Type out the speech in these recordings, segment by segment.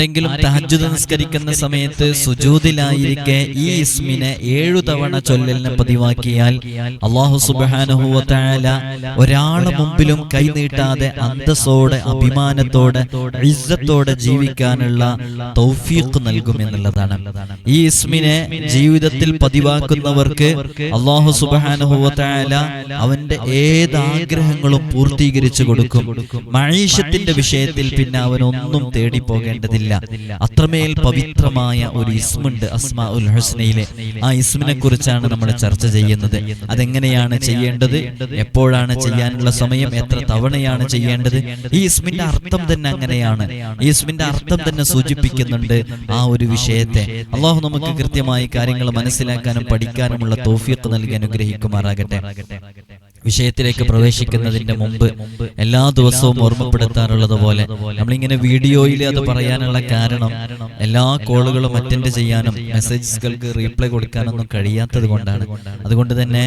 ആരെങ്കിലും തഹജ്ജുദ് നിസ്കരിക്കുന്ന സമയത്ത് സുജൂതിലായിരിക്കെ ഈ ഇസ്മിനെ ഏഴു തവണ ചൊല്ലലിനെ പതിവാക്കിയാൽ അള്ളാഹു സുബാനുഹുവല ഒരാളെ മുമ്പിലും കൈനീട്ടാതെ അന്തസ്സോടെ അഭിമാനത്തോടെ ഇസ്സത്തോടെ ജീവിക്കാനുള്ള തൗഫീഖ് നൽകും എന്നുള്ളതാണ്. ഈ ഇസ്മിനെ ജീവിതത്തിൽ പതിവാക്കുന്നവർക്ക് അള്ളാഹു സുബാനുഹുവല അവന്റെ ഏത് ആഗ്രഹങ്ങളും പൂർത്തീകരിച്ചു കൊടുക്കും. മഴീഷത്തിന്റെ വിഷയത്തിൽ പിന്നെ അവനൊന്നും തേടി പോകേണ്ടതില്ല. അത്രമേൽ പവിത്രമായ ഒരു ഇസ്മുണ്ട് അസ്മാ ഉൽ ഹുസ്നയിലെ. ആ ഇസ്മിനെ കുറിച്ചാണ് നമ്മൾ ചർച്ച ചെയ്യുന്നത്. അതെങ്ങനെയാണ് ചെയ്യേണ്ടത്? എപ്പോഴാണ് ചെയ്യാനുള്ള സമയം? എത്ര തവണയാണ് ചെയ്യേണ്ടത്? ഈ ഇസ്മിന്റെ അർത്ഥം തന്നെ അങ്ങനെയാണ്. ഈ ഇസ്മിന്റെ അർത്ഥം തന്നെ സൂചിപ്പിക്കുന്നുണ്ട് ആ ഒരു വിഷയത്തെ. അള്ളാഹു നമുക്ക് കൃത്യമായി കാര്യങ്ങൾ മനസ്സിലാക്കാനും പഠിക്കാനുമുള്ള തോഫിയത്ത് നൽകി അനുഗ്രഹിക്കുമാറാകട്ടെ. വിഷയത്തിലേക്ക് പ്രവേശിക്കുന്നതിന്റെ മുമ്പ് എല്ലാ ദിവസവും ഓർമ്മപ്പെടുത്താറുള്ളത് പോലെ നമ്മളിങ്ങനെ വീഡിയോയിൽ അത് പറയാനുള്ള കാരണം എല്ലാ കോളുകളും അറ്റൻഡ് ചെയ്യാനും മെസ്സേജുകൾക്ക് റീപ്ലൈ കൊടുക്കാനൊന്നും കഴിയാത്തത് കൊണ്ടാണ്. അതുകൊണ്ട് തന്നെ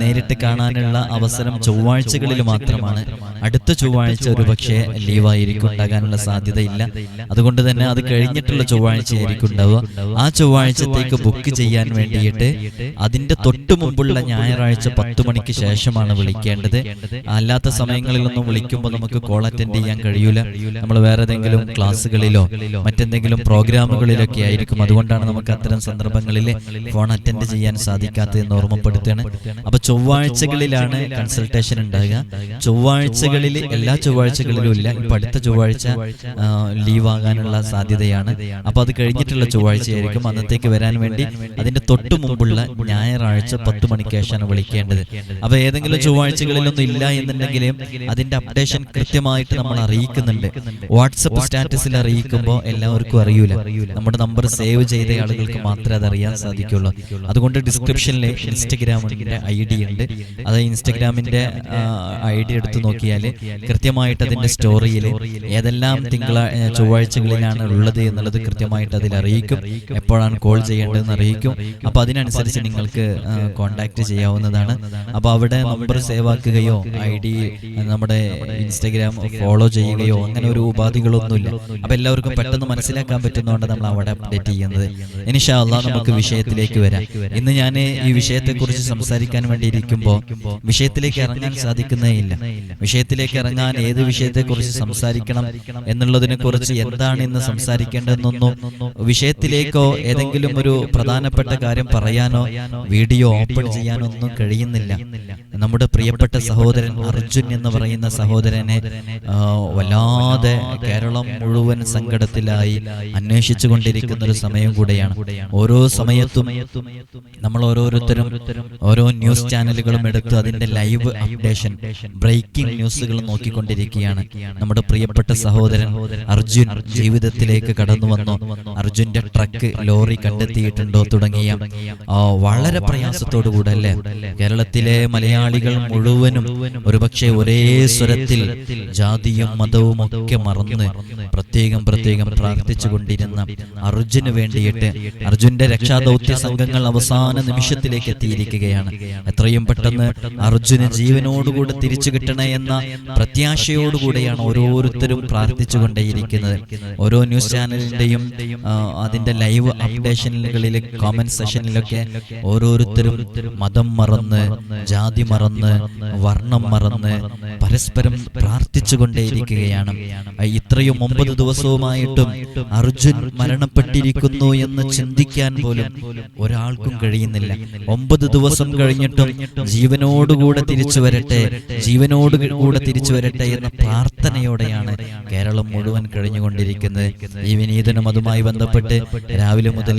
നേരിട്ട് കാണാനുള്ള അവസരം ചൊവ്വാഴ്ചകളിൽ മാത്രമാണ്. അടുത്ത ചൊവ്വാഴ്ച ഒരു പക്ഷേ ലീവായിരിക്കും ഉണ്ടാകാനുള്ള സാധ്യതയില്ല. അതുകൊണ്ട് തന്നെ അത് കഴിഞ്ഞിട്ടുള്ള ചൊവ്വാഴ്ചയായിരിക്കും ഉണ്ടാവുക. ആ ചൊവ്വാഴ്ചത്തേക്ക് ബുക്ക് ചെയ്യാൻ വേണ്ടിയിട്ട് അതിന്റെ തൊട്ടു മുമ്പുള്ള ഞായറാഴ്ച പത്ത് മണിക്ക് ശേഷമാണ് വിളിക്കേണ്ടത്. അല്ലാത്ത സമയങ്ങളിലൊന്നും വിളിക്കുമ്പോൾ നമുക്ക് കോൾ അറ്റൻഡ് ചെയ്യാൻ കഴിയൂല. നമ്മൾ വേറെ ഏതെങ്കിലും ക്ലാസ്സുകളിലോ മറ്റെന്തെങ്കിലും പ്രോഗ്രാമുകളിലൊക്കെ ആയിരിക്കും. അതുകൊണ്ടാണ് നമുക്ക് അത്തരം സന്ദർഭങ്ങളിൽ ഫോൺ അറ്റൻഡ് ചെയ്യാൻ സാധിക്കാത്തത് എന്ന് ഓർമ്മപ്പെടുത്തുകയാണ് അപ്പൊ ചൊവ്വാഴ്ചകളിലാണ് കൺസൾട്ടേഷൻ ഉണ്ടാകുക. ചൊവ്വാഴ്ചകളിൽ എല്ലാ ചൊവ്വാഴ്ചകളിലും ഇല്ല. ഇപ്പൊ അടുത്ത ചൊവ്വാഴ്ച ലീവ് ആകാനുള്ള സാധ്യതയാണ്. അപ്പൊ അത് കഴിഞ്ഞിട്ടുള്ള ചൊവ്വാഴ്ചയായിരിക്കും. അന്നത്തേക്ക് വരാൻ വേണ്ടി അതിന്റെ തൊട്ടു മുമ്പുള്ള ഞായറാഴ്ച പത്ത് മണിക്ക് ശേഷമാണ് വിളിക്കേണ്ടത്. അപ്പൊ ഏതെങ്കിലും ചൊവ്വാഴ്ചകളിലൊന്നും ഇല്ല എന്നുണ്ടെങ്കിൽ അതിന്റെ അപ്ഡേഷൻ കൃത്യമായിട്ട് നമ്മൾ അറിയിക്കുന്നുണ്ട്. വാട്സപ്പ് സ്റ്റാറ്റസിൽ അറിയിക്കുമ്പോൾ എല്ലാവർക്കും അറിയൂല. നമ്മുടെ നമ്പർ സേവ് ചെയ്ത ആളുകൾക്ക് മാത്രമേ അത് അറിയാൻ സാധിക്കുള്ളൂ. അതുകൊണ്ട് ഡിസ്ക്രിപ്ഷനിൽ ഇൻസ്റ്റഗ്രാമിന്റെ ഐ ഡി ഉണ്ട്. അത് ഇൻസ്റ്റഗ്രാമിന്റെ ഐ ഡി എടുത്തു നോക്കിയാൽ കൃത്യമായിട്ട് അതിന്റെ സ്റ്റോറിയിൽ ഏതെല്ലാം തിങ്കള ചൊവ്വാഴ്ചകളിലാണ് ഉള്ളത് എന്നുള്ളത് കൃത്യമായിട്ട് അതിൽ അറിയിക്കും. എപ്പോഴാണ് കോൾ ചെയ്യേണ്ടതെന്ന് അറിയിക്കും. അപ്പൊ അതിനനുസരിച്ച് നിങ്ങൾക്ക് കോണ്ടാക്ട് ചെയ്യാവുന്നതാണ്. അപ്പൊ അവിടെ നമ്പർ സേവ് ആക്കുകയോ ഐ ഡി നമ്മുടെ ഇൻസ്റ്റഗ്രാം ഫോളോ ചെയ്യുകയോ അങ്ങനെ ഒരു ഉപാധികളൊന്നുമില്ല. അപ്പൊ എല്ലാവർക്കും പെട്ടെന്ന് മനസ്സിലാക്കാൻ പറ്റുന്നതുകൊണ്ട് നമ്മൾ അവിടെ അപ്ഡേറ്റ് ചെയ്യുന്നത്. ഇനിഷാ അള്ളാഹ് നമുക്ക് വിഷയത്തിലേക്ക് വരാം. ഇന്ന് ഞാൻ ഈ വിഷയത്തെക്കുറിച്ച് സംസാരിക്കാൻ വേണ്ടിയിരിക്കുമ്പോൾ വിഷയത്തിലേക്ക് ഇറങ്ങാൻ സാധിക്കുന്നേ ഇല്ല. വിഷയത്തിലേക്ക് ഇറങ്ങാൻ ഏത് വിഷയത്തെക്കുറിച്ച് സംസാരിക്കണം എന്നുള്ളതിനെ കുറിച്ച് എന്താണ് ഇന്ന് സംസാരിക്കേണ്ടതെന്നൊന്നും വിഷയത്തിലേക്കോ ഏതെങ്കിലും ഒരു പ്രധാനപ്പെട്ട കാര്യം പറയാനോ വീഡിയോ ഓപ്പൺ ചെയ്യാനോ ഒന്നും കഴിയുന്നില്ല. Mira. നമ്മുടെ പ്രിയപ്പെട്ട സഹോദരൻ അർജുൻ എന്ന് പറയുന്ന സഹോദരനെ വല്ലാതെ കേരളം മുഴുവൻ സങ്കടത്തിലായി അന്വേഷിച്ചു കൊണ്ടിരിക്കുന്ന ഒരു സമയം കൂടെയാണ്. ഓരോ സമയത്തും നമ്മൾ ഓരോരുത്തരും ഓരോ ന്യൂസ് ചാനലുകളും എടുത്ത് അതിന്റെ ലൈവ് അപ്ഡേഷൻ ബ്രേക്കിംഗ് ന്യൂസുകൾ നോക്കിക്കൊണ്ടിരിക്കുകയാണ് നമ്മുടെ പ്രിയപ്പെട്ട സഹോദരൻ അർജുൻ ജീവിതത്തിലേക്ക് കടന്നു വന്നു. അർജുന്റെ ട്രക്ക് ലോറി കണ്ടെത്തിയിട്ടുണ്ടോ തുടങ്ങിയ? വളരെ പ്രയാസത്തോടു കൂടെ അല്ലേ കേരളത്തിലെ മലയാളികൾ മുഴുവനും ഒരുപക്ഷെ ഒരേ സ്വരത്തിൽ ജാതിയും മതവും ഒക്കെ മറന്ന് പ്രത്യേകം പ്രത്യേകം പ്രാർത്ഥിച്ചു കൊണ്ടിരുന്ന അർജുന് വേണ്ടിയിട്ട് അർജുന്റെ രക്ഷാദൗത്യ സംഘങ്ങൾ അവസാന നിമിഷത്തിലേക്ക് എത്തിയിരിക്കുകയാണ്. എത്രയും പെട്ടെന്ന് അർജുന് ജീവനോടുകൂടെ തിരിച്ചു കിട്ടണേ എന്ന പ്രത്യാശയോടുകൂടെയാണ് ഓരോരുത്തരും പ്രാർത്ഥിച്ചു കൊണ്ടേയിരിക്കുന്നത്. ഓരോ ന്യൂസ് ചാനലിന്റെയും അതിന്റെ ലൈവ് അപ്ഡേഷനുകളിൽ കോമന്റ് സെഷനിലൊക്കെ ഓരോരുത്തരും മതം മറന്ന് ജാതി മറന്ന് വർണം മറന്ന് പരസ്പരം പ്രാർത്ഥിച്ചുകൊണ്ടേയിരിക്കുകയാണ്. ഇത്രയും ഒമ്പത് ദിവസവുമായിട്ടും അർജുൻ മരണപ്പെട്ടിരിക്കുന്നു എന്ന് ചിന്തിക്കാൻ പോലും ഒരാൾക്കും കഴിയുന്നില്ല. ഒമ്പത് ദിവസം കഴിഞ്ഞിട്ടും ജീവനോടുകൂടെ തിരിച്ചു വരട്ടെ ജീവനോട് കൂടെ തിരിച്ചു വരട്ടെ എന്ന പ്രാർത്ഥനയോടെയാണ് കേരളം മുഴുവൻ കഴിഞ്ഞുകൊണ്ടിരിക്കുന്നത്. ഈ വിനീതനും അതുമായി ബന്ധപ്പെട്ട് രാവിലെ മുതൽ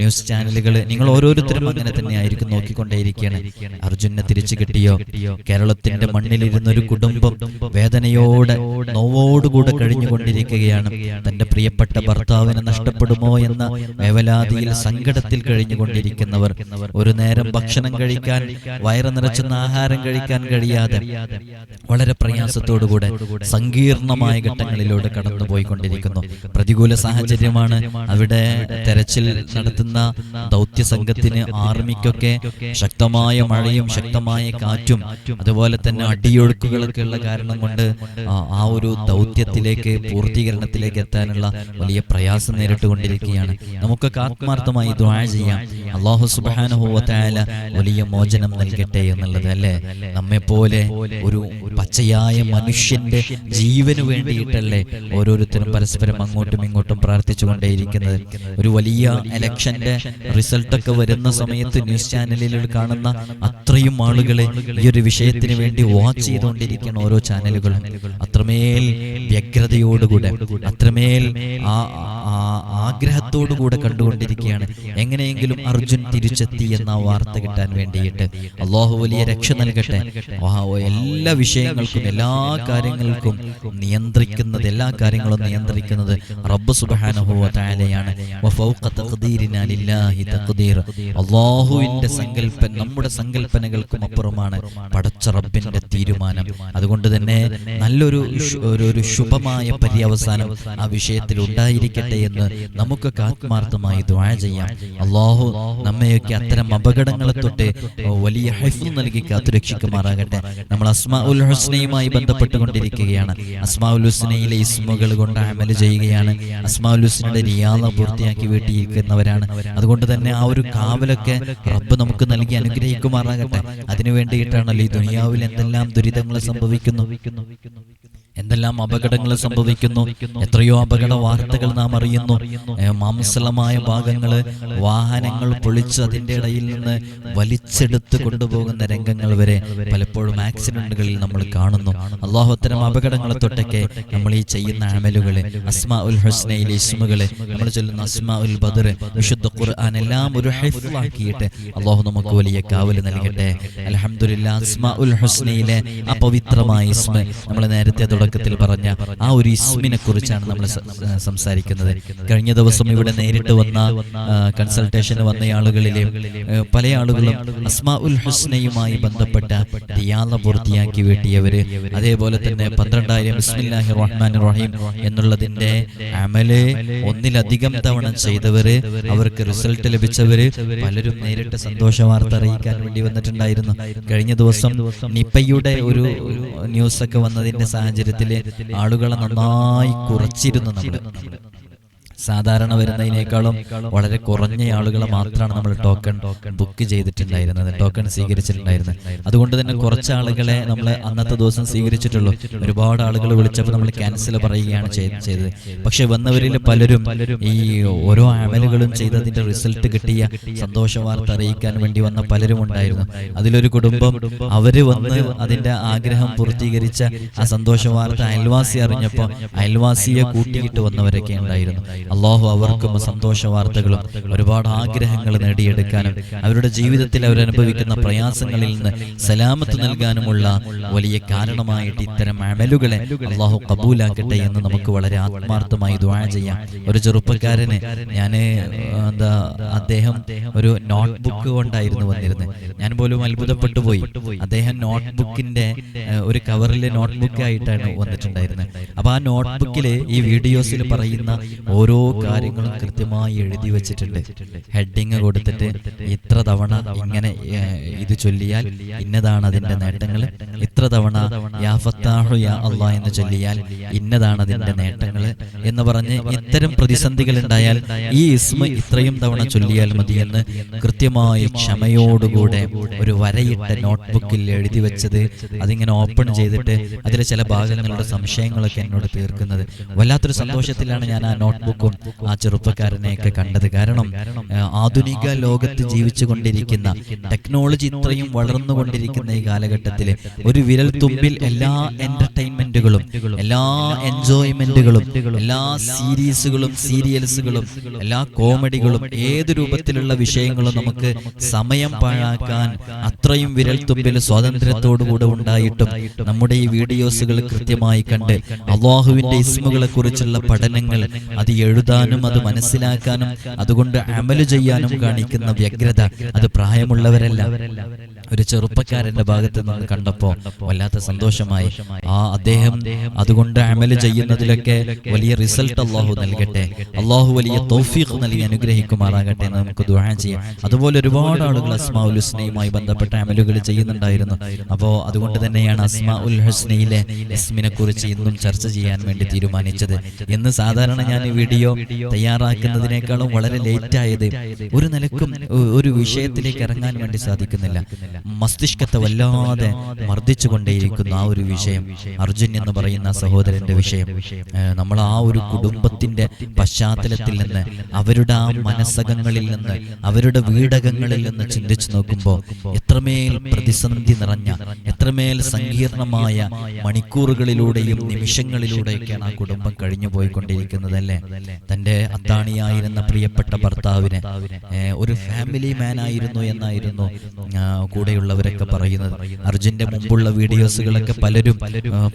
ന്യൂസ് ചാനലുകൾ നിങ്ങൾ ഓരോരുത്തരും അങ്ങനെ തന്നെ ആയിരിക്കും നോക്കിക്കൊണ്ടേയിരിക്കുകയാണ്. അർജുനെ തിരിച്ചു കിട്ടിയോ? കേരളത്തിന്റെ മണ്ണിലിരുന്ന ഒരു കുടുംബം വേദനയോടെ നോവോടുകൂടെ കഴിഞ്ഞുകൊണ്ടിരിക്കുകയാണ്. തന്റെ പ്രിയപ്പെട്ട ഭർത്താവിനെ നഷ്ടപ്പെടുമോ എന്ന വേവലാതിയിൽ സങ്കടത്തിൽ കഴിഞ്ഞുകൊണ്ടിരിക്കുന്നവർ. ഒരു നേരം ഭക്ഷണം കഴിക്കാൻ വയറ് നിറച്ചുന്ന ആഹാരം കഴിക്കാൻ കഴിയാതെ വളരെ പ്രയാസത്തോടുകൂടെ സങ്കീർണമായ ഘട്ടങ്ങളിലൂടെ കടന്നുപോയിക്കൊണ്ടിരിക്കുന്നു. പ്രതികൂല സാഹചര്യമാണ് അവിടെ തെരച്ചിൽ നടത്തുന്ന ദൗത്യ സംഘത്തിന് ആർമിക്കൊക്കെ ശക്തമായ മഴയും ശക്തമായ കാറ്റും അതുപോലെ തന്നെ അടിയൊഴുക്കുകളൊക്കെ ഉള്ള കാരണം കൊണ്ട് ആ- ഒരു ദൗത്യത്തിലേക്ക് പൂർത്തീകരണത്തിലേക്ക് എത്താനുള്ള വലിയ പ്രയാസം നേരിട്ടുകൊണ്ടിരിക്കുകയാണ്. നമുക്കൊക്കെ ആത്മാർത്ഥമായി ദ്വാഴ ചെയ്യാം. അള്ളാഹു സുബാനുഭവത്തായ വലിയ മോചനം നൽകട്ടെ എന്നുള്ളത് അല്ലേ? നമ്മെപ്പോലെ ഒരു പച്ചയായ മനുഷ്യന്റെ ജീവന് വേണ്ടിയിട്ടല്ലേ ഓരോരുത്തരും പരസ്പരം അങ്ങോട്ടും ഇങ്ങോട്ടും പ്രാർത്ഥിച്ചുകൊണ്ടേയിരിക്കുന്നത്. ഒരു വലിയ ഇലക്ഷന്റെ റിസൾട്ടൊക്കെ വരുന്ന സമയത്ത് ന്യൂസ് ചാനലിൽ കാണുന്ന അത്രയും ആളുകളെ ഈ ഒരു വിഷയത്തിന് വേണ്ടി വാച്ച് ചെയ്തുകൊണ്ടിരിക്കുന്ന ഓരോ ചാനലുകളും അത്രമേൽ വ്യഗ്രതയോടുകൂടെ അത്രമേൽ ആ ആഗ്രഹത്തോടുകൂടെ കണ്ടുകൊണ്ടിരിക്കുകയാണ്. എങ്ങനെയെങ്കിലും അർജുൻ തിരിച്ചെത്തി എന്ന വാർത്ത കിട്ടാൻ വേണ്ടിയിട്ട് അള്ളാഹു വലിയ രക്ഷ നൽകട്ടെ. എല്ലാ വിഷയങ്ങൾക്കും എല്ലാ കാര്യങ്ങൾക്കും നിയന്ത്രിക്കുന്നത് എല്ലാ കാര്യങ്ങളും നിയന്ത്രിക്കുന്നത് റബ്ബ് സുബ്ഹാനഹു താലയാണ് അള്ളാഹുവിന്റെ സങ്കല്പം നമ്മുടെ സങ്കല്പനകൾക്കും അപ്പുറമാണ് പടച്ച റബ്ബിന്റെ തീരുമാനം. അതുകൊണ്ട് തന്നെ നല്ലൊരു ഒരു ശുഭമായ പര്യവസാനം ആ വിഷയത്തിൽ ഉണ്ടായിരിക്കട്ടെ എന്ന് നമുക്കൊക്കെ ആത്മാർത്ഥമായി ദ്വാഴ ചെയ്യാം. അള്ളാഹു നമ്മയൊക്കെ അത്തരം അപകടങ്ങളെ തൊട്ട് വലിയ ഹൈഫ് നൽകി കാത്തുരക്ഷിക്കുമാറാകട്ടെ നമ്മൾ അസ്മാ ഉൽ ഹുസ്നയുമായി ബന്ധപ്പെട്ടുകൊണ്ടിരിക്കുകയാണ്. അസ്മാ ഉൽ ഹുസ്നയിലെ ഇസ്മുകൾ കൊണ്ട് അമൽ ചെയ്യുകയാണ്. അസ്മാ ഉൽ ഹുസ്നയുടെ റിയാദ പൂർത്തിയാക്കി വീട്ടിയിരിക്കുന്നവരാണ്. അതുകൊണ്ട് തന്നെ ആ ഒരു കാവലൊക്കെ റബ്ബ് നമുക്ക് നൽകി അനുഗ്രഹിക്കുമാറാകട്ടെ. അതിനു വേണ്ടിയിട്ടാണല്ലോ ഈ ദുനിയാവിൽ എന്തെല്ലാം ദുരിതങ്ങൾ സംഭവിക്കുന്നു. എന്തെല്ലാം അപകടങ്ങൾ സംഭവിക്കുന്നു? എത്രയോ അപകട വാർത്തകൾ നാം അറിയുന്നു. മാംസലമായ മാംസളമായ ഭാഗങ്ങൾ വാഹനങ്ങൾ പൊളിച്ച് അതിന്റെ ഇടയിൽ നിന്ന് വലിച്ചെടുത്ത് കൊണ്ടുപോകുന്ന രംഗങ്ങൾ വരെ പലപ്പോഴും ആക്സിഡന്റുകളിൽ നമ്മൾ കാണുന്നു. അള്ളാഹു അത്തരം അപകടങ്ങളെ തൊട്ടൊക്കെ നമ്മൾ ഈ ചെയ്യുന്ന അമലുകളെ അസ്മാ ഉൽ ഹസ്നയിലെ ഇസ്മുകളെ നമ്മൾ ചൊല്ലുന്ന അസ്മാ ഉൽ ബദർ വിശുദ്ധ ഖുർആൻ എല്ലാം ഒരു ഹൈഫാക്കിയിട്ട് അള്ളാഹു നമുക്ക് വലിയ കാവൽ നൽകട്ടെ. അലഹമുല്ല അസ്മാ ഉൽ ഹസ്നയിലെ അപവിത്രമായ ഇസ്മ. നമ്മൾ നേരത്തെ തുടക്കത്തിൽ പറഞ്ഞ ആ ഒരു ഇസ്മിനെ കുറിച്ചാണ് നമ്മൾ സംസാരിക്കുന്നത്. കഴിഞ്ഞ ദിവസം ഇവിടെ നേരിട്ട് വന്ന കൺസൾട്ടേഷന് വന്ന ആളുകളിലെ പല ആളുകളും അസ്മാ ഉൽ ഹുസ്നയുമായി ബന്ധപ്പെട്ട തിയാല പൂർത്തിയാക്കി വെട്ടിയവര്. അതേപോലെ തന്നെ പന്ത്രണ്ടായിരം ബിസ്മില്ലാഹി റഹ്മാൻ റഹീം എന്നുള്ളതിന്റെ അമൽ ഒന്നിലധികം തവണ ചെയ്തവര് അവർക്ക് റിസൾട്ട് ലഭിച്ചവര് പലരും നേരിട്ട് സന്തോഷ വാർത്ത അറിയിക്കാൻ വേണ്ടി വന്നിട്ടുണ്ടായിരുന്നു. കഴിഞ്ഞ ദിവസം നിപ്പയുടെ ഒരു ന്യൂസ് ഒക്കെ വന്നതിന്റെ സാഹചര്യത്തിൽ ആളുകളെ നന്നായി കുറച്ചിരുന്നു നമ്മൾ. സാധാരണ വരുന്നതിനേക്കാളും വളരെ കുറഞ്ഞ ആളുകളെ മാത്രമാണ് നമ്മൾ ടോക്കൺ ബുക്ക് ചെയ്തിട്ടുണ്ടായിരുന്നത്. ടോക്കൺ സ്വീകരിച്ചിട്ടുണ്ടായിരുന്നത്. അതുകൊണ്ട് തന്നെ കുറച്ച് ആളുകളെ നമ്മൾ അന്നത്തെ ദിവസം സ്വീകരിച്ചിട്ടുള്ളൂ. ഒരുപാട് ആളുകൾ വിളിച്ചപ്പോൾ നമ്മൾ ക്യാൻസൽ പറയുകയാണ് ചെയ്തത്. പക്ഷെ വന്നവരിൽ പലരും ഈ ഓരോ അമലുകളും ചെയ്തതിന്റെ റിസൾട്ട് കിട്ടിയ സന്തോഷ വാർത്ത അറിയിക്കാൻ വേണ്ടി വന്ന പലരും ഉണ്ടായിരുന്നു അതിലൊരു കുടുംബം അവർ വന്ന് അതിന്റെ ആഗ്രഹം പൂർത്തീകരിച്ച ആ സന്തോഷ വാർത്ത അയൽവാസി അറിഞ്ഞപ്പോൾ അയൽവാസിയെ കൂട്ടിയിട്ട് വന്നവരൊക്കെ ഉണ്ടായിരുന്നു. അള്ളാഹു അവർക്കും സന്തോഷ വാർത്തകളും ഒരുപാട് ആഗ്രഹങ്ങൾ നേടിയെടുക്കാനും അവരുടെ ജീവിതത്തിൽ അവരനുഭവിക്കുന്ന പ്രയാസങ്ങളിൽ നിന്ന് സലാമത്ത് നൽകാനുമുള്ള വലിയ കാരണമായിട്ട് ഇത്തരം അമലുകളെ അള്ളാഹു കബൂലാക്കട്ടെ എന്ന് നമുക്ക് വളരെ ആത്മാർത്ഥമായി ദ്വാര ചെയ്യാം. ഒരു ചെറുപ്പക്കാരന് ഞാൻ എന്താ അദ്ദേഹം ഒരു നോട്ട്ബുക്ക് കൊണ്ടായിരുന്നു വന്നിരുന്നത്. ഞാൻ പോലും അത്ഭുതപ്പെട്ടു പോയി. അദ്ദേഹം നോട്ട്ബുക്കിന്റെ ഒരു കവറിലെ നോട്ട് ബുക്ക് ആയിട്ടാണ് വന്നിട്ടുണ്ടായിരുന്നത്. അപ്പൊ ആ നോട്ട് ബുക്കിൽ ഈ വീഡിയോസിൽ പറയുന്ന ഓരോ കാര്യങ്ങളും കൃത്യമായി എഴുതി വെച്ചിട്ടുണ്ട്. ഹെഡിങ് കൊടുത്തിട്ട് ഇത്ര തവണ ഇങ്ങനെ ഇത് ചൊല്ലിയാൽ ഇന്നതാണ് അതിന്റെ നേട്ടങ്ങൾ. ഇത്ര തവണ യാ എന്ന് ചൊല്ലിയാൽ ഇന്നതാണ് അതിന്റെ നേട്ടങ്ങൾ എന്ന് പറഞ്ഞ് ഇത്തരം പ്രതിസന്ധികൾ ഉണ്ടായാൽ ഈ ഇസ്മ ഇത്രയും തവണ ചൊല്ലിയാൽ മതിയെന്ന് കൃത്യമായി ക്ഷമയോടുകൂടെ ഒരു വരയിട്ട നോട്ട്ബുക്കിൽ എഴുതി വെച്ചത് അതിങ്ങനെ ഓപ്പൺ ചെയ്തിട്ട് അതിലെ ചില ഭാഗങ്ങളുടെ സംശയങ്ങളൊക്കെ എന്നോട് തീർക്കുന്നത്. വല്ലാത്തൊരു സന്തോഷത്തിലാണ് ഞാൻ ആ നോട്ട്ബുക്കും ആ ചെറുപ്പക്കാരനെയൊക്കെ കണ്ടത് കാരണം ആധുനിക ലോകത്ത് ജീവിച്ചു കൊണ്ടിരിക്കുന്ന ടെക്നോളജി ഇത്രയും വളർന്നുകൊണ്ടിരിക്കുന്ന ഈ കാലഘട്ടത്തിൽ ഒരു വിരൽ തുമ്പിൽ എല്ലാ എന്റർടൈൻമെന്റുകളും എല്ലാ എൻജോയ്മെന്റുകളും എല്ലാ സീരീസുകളും സീരിയൽസുകളും എല്ലാ കോമഡികളും ഏത് രൂപത്തിലുള്ള വിഷയങ്ങളും നമുക്ക് സമയം പാഴാക്കാൻ അത്രയും വിരൽ തുമ്പിൽ സ്വാതന്ത്ര്യത്തോടുകൂടെ ഉണ്ടായിട്ടും നമ്മുടെ ഈ വീഡിയോസുകൾ കൃത്യമായി കണ്ട് അള്ളാഹുവിന്റെ ഇസ്മുകളെ കുറിച്ചുള്ള പഠനങ്ങൾ അത് എഴുതാനും അത് മനസ്സിലാക്കാനും അതുകൊണ്ട് അമൽ ചെയ്യാനും കാണിക്കുന്ന വ്യഗ്രത അത് പ്രായമുള്ളവരല്ല. ഒരു ചെറുപ്പക്കാരന്റെ ഭാഗത്ത് നിന്ന് കണ്ടപ്പോ വല്ലാത്ത സന്തോഷമായി. ആ അദ്ദേഹം അതുകൊണ്ട് അമൽ ചെയ്യുന്നതിലൊക്കെ വലിയ റിസൾട്ട് അള്ളാഹു നൽകട്ടെ. അള്ളാഹു വലിയ തൗഫീഖ് നൽകി അനുഗ്രഹിക്കുമാറാകട്ടെ എന്ന് നമുക്ക് ദുആ ചെയ്യാം. അതുപോലെ ഒരുപാട് ആളുകൾ അസ്മാ ഉൽ ഹുസ്നയുമായി ബന്ധപ്പെട്ട അമലുകൾ ചെയ്യുന്നുണ്ടായിരുന്നു. അപ്പോൾ അതുകൊണ്ട് തന്നെയാണ് അസ്മാ ഉൽ ഹുസ്നയിലെ ഇസ്മിനെ കുറിച്ച് ഇന്നും ചർച്ച ചെയ്യാൻ വേണ്ടി തീരുമാനിച്ചത്. എന്ന് സാധാരണ ഞാൻ ഈ വീഡിയോ തയ്യാറാക്കുന്നതിനേക്കാളും വളരെ ലേറ്റ് ആയത് ഒരു നിലക്കും ഒരു വിഷയത്തിലേക്ക് ഇറങ്ങാൻ വേണ്ടി സാധിക്കുന്നില്ല. മസ്തിഷ്കത്തെ വല്ലാതെ മർദ്ദിച്ചുകൊണ്ടേയിരിക്കുന്ന ആ ഒരു വിഷയം. അർജുൻ എന്ന് പറയുന്ന സഹോദരന്റെ വിഷയം. നമ്മൾ ആ ഒരു കുടുംബത്തിന്റെ പശ്ചാത്തലത്തിൽ നിന്ന് അവരുടെ ആ മനസ്സകങ്ങളിൽ നിന്ന് അവരുടെ വീടകങ്ങളിൽ നിന്ന് ചിന്തിച്ചു നോക്കുമ്പോൾ എത്രമേൽ പ്രതിസന്ധി നിറഞ്ഞ എത്രമേൽ സങ്കീർണമായ മണിക്കൂറുകളിലൂടെയും നിമിഷങ്ങളിലൂടെയൊക്കെയാണ് ആ കുടുംബം കഴിഞ്ഞു പോയിക്കൊണ്ടിരിക്കുന്നതല്ലേ? തന്റെ അത്താണിയായിരുന്ന പ്രിയപ്പെട്ട ഭർത്താവിനെ ഒരു ഫാമിലി മാൻ ആയിരുന്നു എന്നായിരുന്നു കൂടെയുള്ളവരൊക്കെ പറയുന്നത്. അർജുന്റെ മുമ്പുള്ള വീഡിയോസുകളൊക്കെ പലരും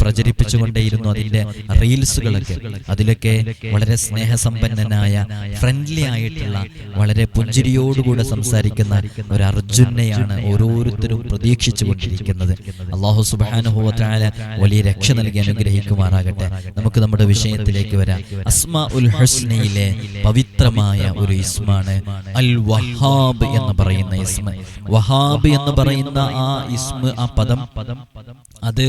പ്രചരിപ്പിച്ചുകൊണ്ടേയിരുന്നു അതിന്റെ റീൽസുകളൊക്കെ. അതിലൊക്കെ വളരെ സ്നേഹസമ്പന്നനായ ഫ്രണ്ട്ലി ആയിട്ടുള്ള വളരെ പുഞ്ചിരിയോടുകൂടെ സംസാരിക്കുന്ന ഒരു അർജുനെയാണ് ഓരോരുത്തരും പ്രതീക്ഷിച്ചു കൊണ്ടിരിക്കുന്നത് അള്ളാഹു സുബാനുഭവത്തായ വലിയ രക്ഷ നൽകി അനുഗ്രഹിക്കുമാറാകട്ടെ. നമുക്ക് നമ്മുടെ വിഷയത്തിലേക്ക് വരാം. അസ്മാ ഉൽ ഹസ്നയിലെ പവിത്രമായ ഒരു ഇസ്മാണ് അൽ വഹാബ് എന്ന് പറയുന്ന ഇസ്മ. വഹാബ് എന്ന് പറയുന്ന ആ ഇസ്മ ആ പദം അത്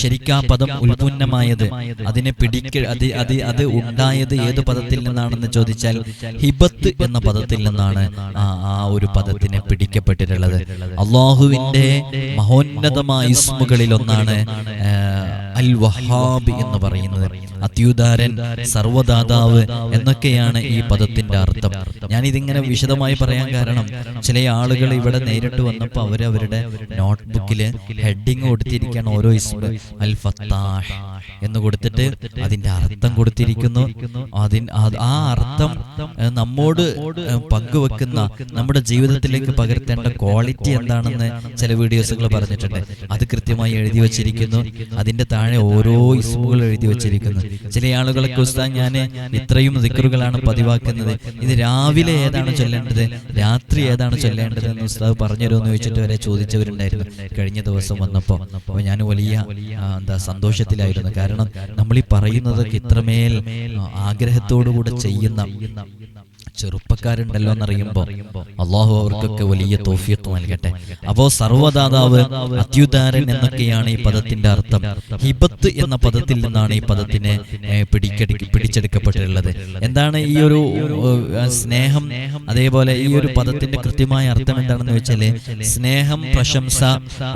ശരിക്കും പദം ഉൽപന്നമായത് അതിനെ പിടിക്ക അത് അത് അത് ഉണ്ടായത് ഏത് പദത്തിൽ നിന്നാണെന്ന് ചോദിച്ചാൽ ഹിബത്ത് എന്ന പദത്തിൽ നിന്നാണ് ആ ആ ഒരു പദത്തിനെ പിടിക്കപ്പെട്ടിട്ടുള്ളത്. അള്ളാഹുവിന്റെ മഹോന്നതമായ ഇസ്മുകളിൽ ഒന്നാണ് അൽ വഹാബ് എന്ന് പറയുന്നത്. അത്യുദാരൻ സർവദാതാവ് എന്നൊക്കെയാണ് ഈ പദത്തിന്റെ അർത്ഥം. ഞാൻ ഇതിങ്ങനെ വിശദമായി പറയാൻ കാരണം ചില ആളുകൾ ഇവിടെ നേരിട്ട് വന്നപ്പോൾ അവർ അവരുടെ നോട്ട്ബുക്കിൽ ഹെഡിങ് കൊടുത്തിരിക്കുകയാണ് ഓരോ ഇസ്മ അൽ ഫത്താഹ് എന്ന് കൊടുത്തിട്ട് അതിന്റെ അർത്ഥം കൊടുത്തിരിക്കുന്നു. അതിൻ ആ അർത്ഥം നമ്മോട് പങ്കുവെക്കുന്ന നമ്മുടെ ജീവിതത്തിലേക്ക് പകർത്തേണ്ട ക്വാളിറ്റി എന്താണെന്ന് ചില വീഡിയോസുകൾ പറഞ്ഞിട്ടുണ്ട്. അത് കൃത്യമായി എഴുതി വച്ചിരിക്കുന്നു. അതിന്റെ താഴെ ഓരോ ഇസ്മുകൾ എഴുതി വച്ചിരിക്കുന്നു. ചില ആളുകളൊക്കെ ഉസ്താദ് ഞാൻ ഇത്രയും ദിക്കറുകളാണ് പതിവാക്കുന്നത്. ഇത് രാവിലെ ഏതാണ് ചൊല്ലേണ്ടത്? രാത്രി ഏതാണ് ചൊല്ലേണ്ടത് എന്ന് ഉസ്താദ് പറഞ്ഞുതരുമെന്ന് ചോദിച്ചിട്ട് വരെ ചോദിച്ചവരുണ്ടായിരുന്നു കഴിഞ്ഞ ദിവസം വന്നപ്പോൾ അപ്പോൾ ഞാൻ വലിയ എന്താ സന്തോഷത്തിലായിരുന്നു. കാരണം നമ്മൾ ഈ പറയുന്നതൊക്കെ ഇത്രമേൽ ആഗ്രഹത്തോടു കൂടെ ചെയ്യുന്ന ചെറുപ്പക്കാരുണ്ടല്ലോ എന്നറിയുമ്പോൾ അള്ളാഹു അവർക്കൊക്കെ വലിയ തോഫിയത്ത് നൽകട്ടെ. അപ്പോ സർവദാതാവ് അത്യുദാരൻ എന്നൊക്കെയാണ് ഈ പദത്തിന്റെ അർത്ഥം. ഹിബത്ത് എന്ന പദത്തിൽ നിന്നാണ് ഈ പദത്തിനെ ഏ, പിടിച്ചെടുക്കപ്പെട്ടിട്ടുള്ളത്. എന്താണ് ഈ ഒരു സ്നേഹം? അതേപോലെ ഈ ഒരു പദത്തിന്റെ കൃത്യമായ അർത്ഥം എന്താണെന്ന് വെച്ചാൽ സ്നേഹം പ്രശംസ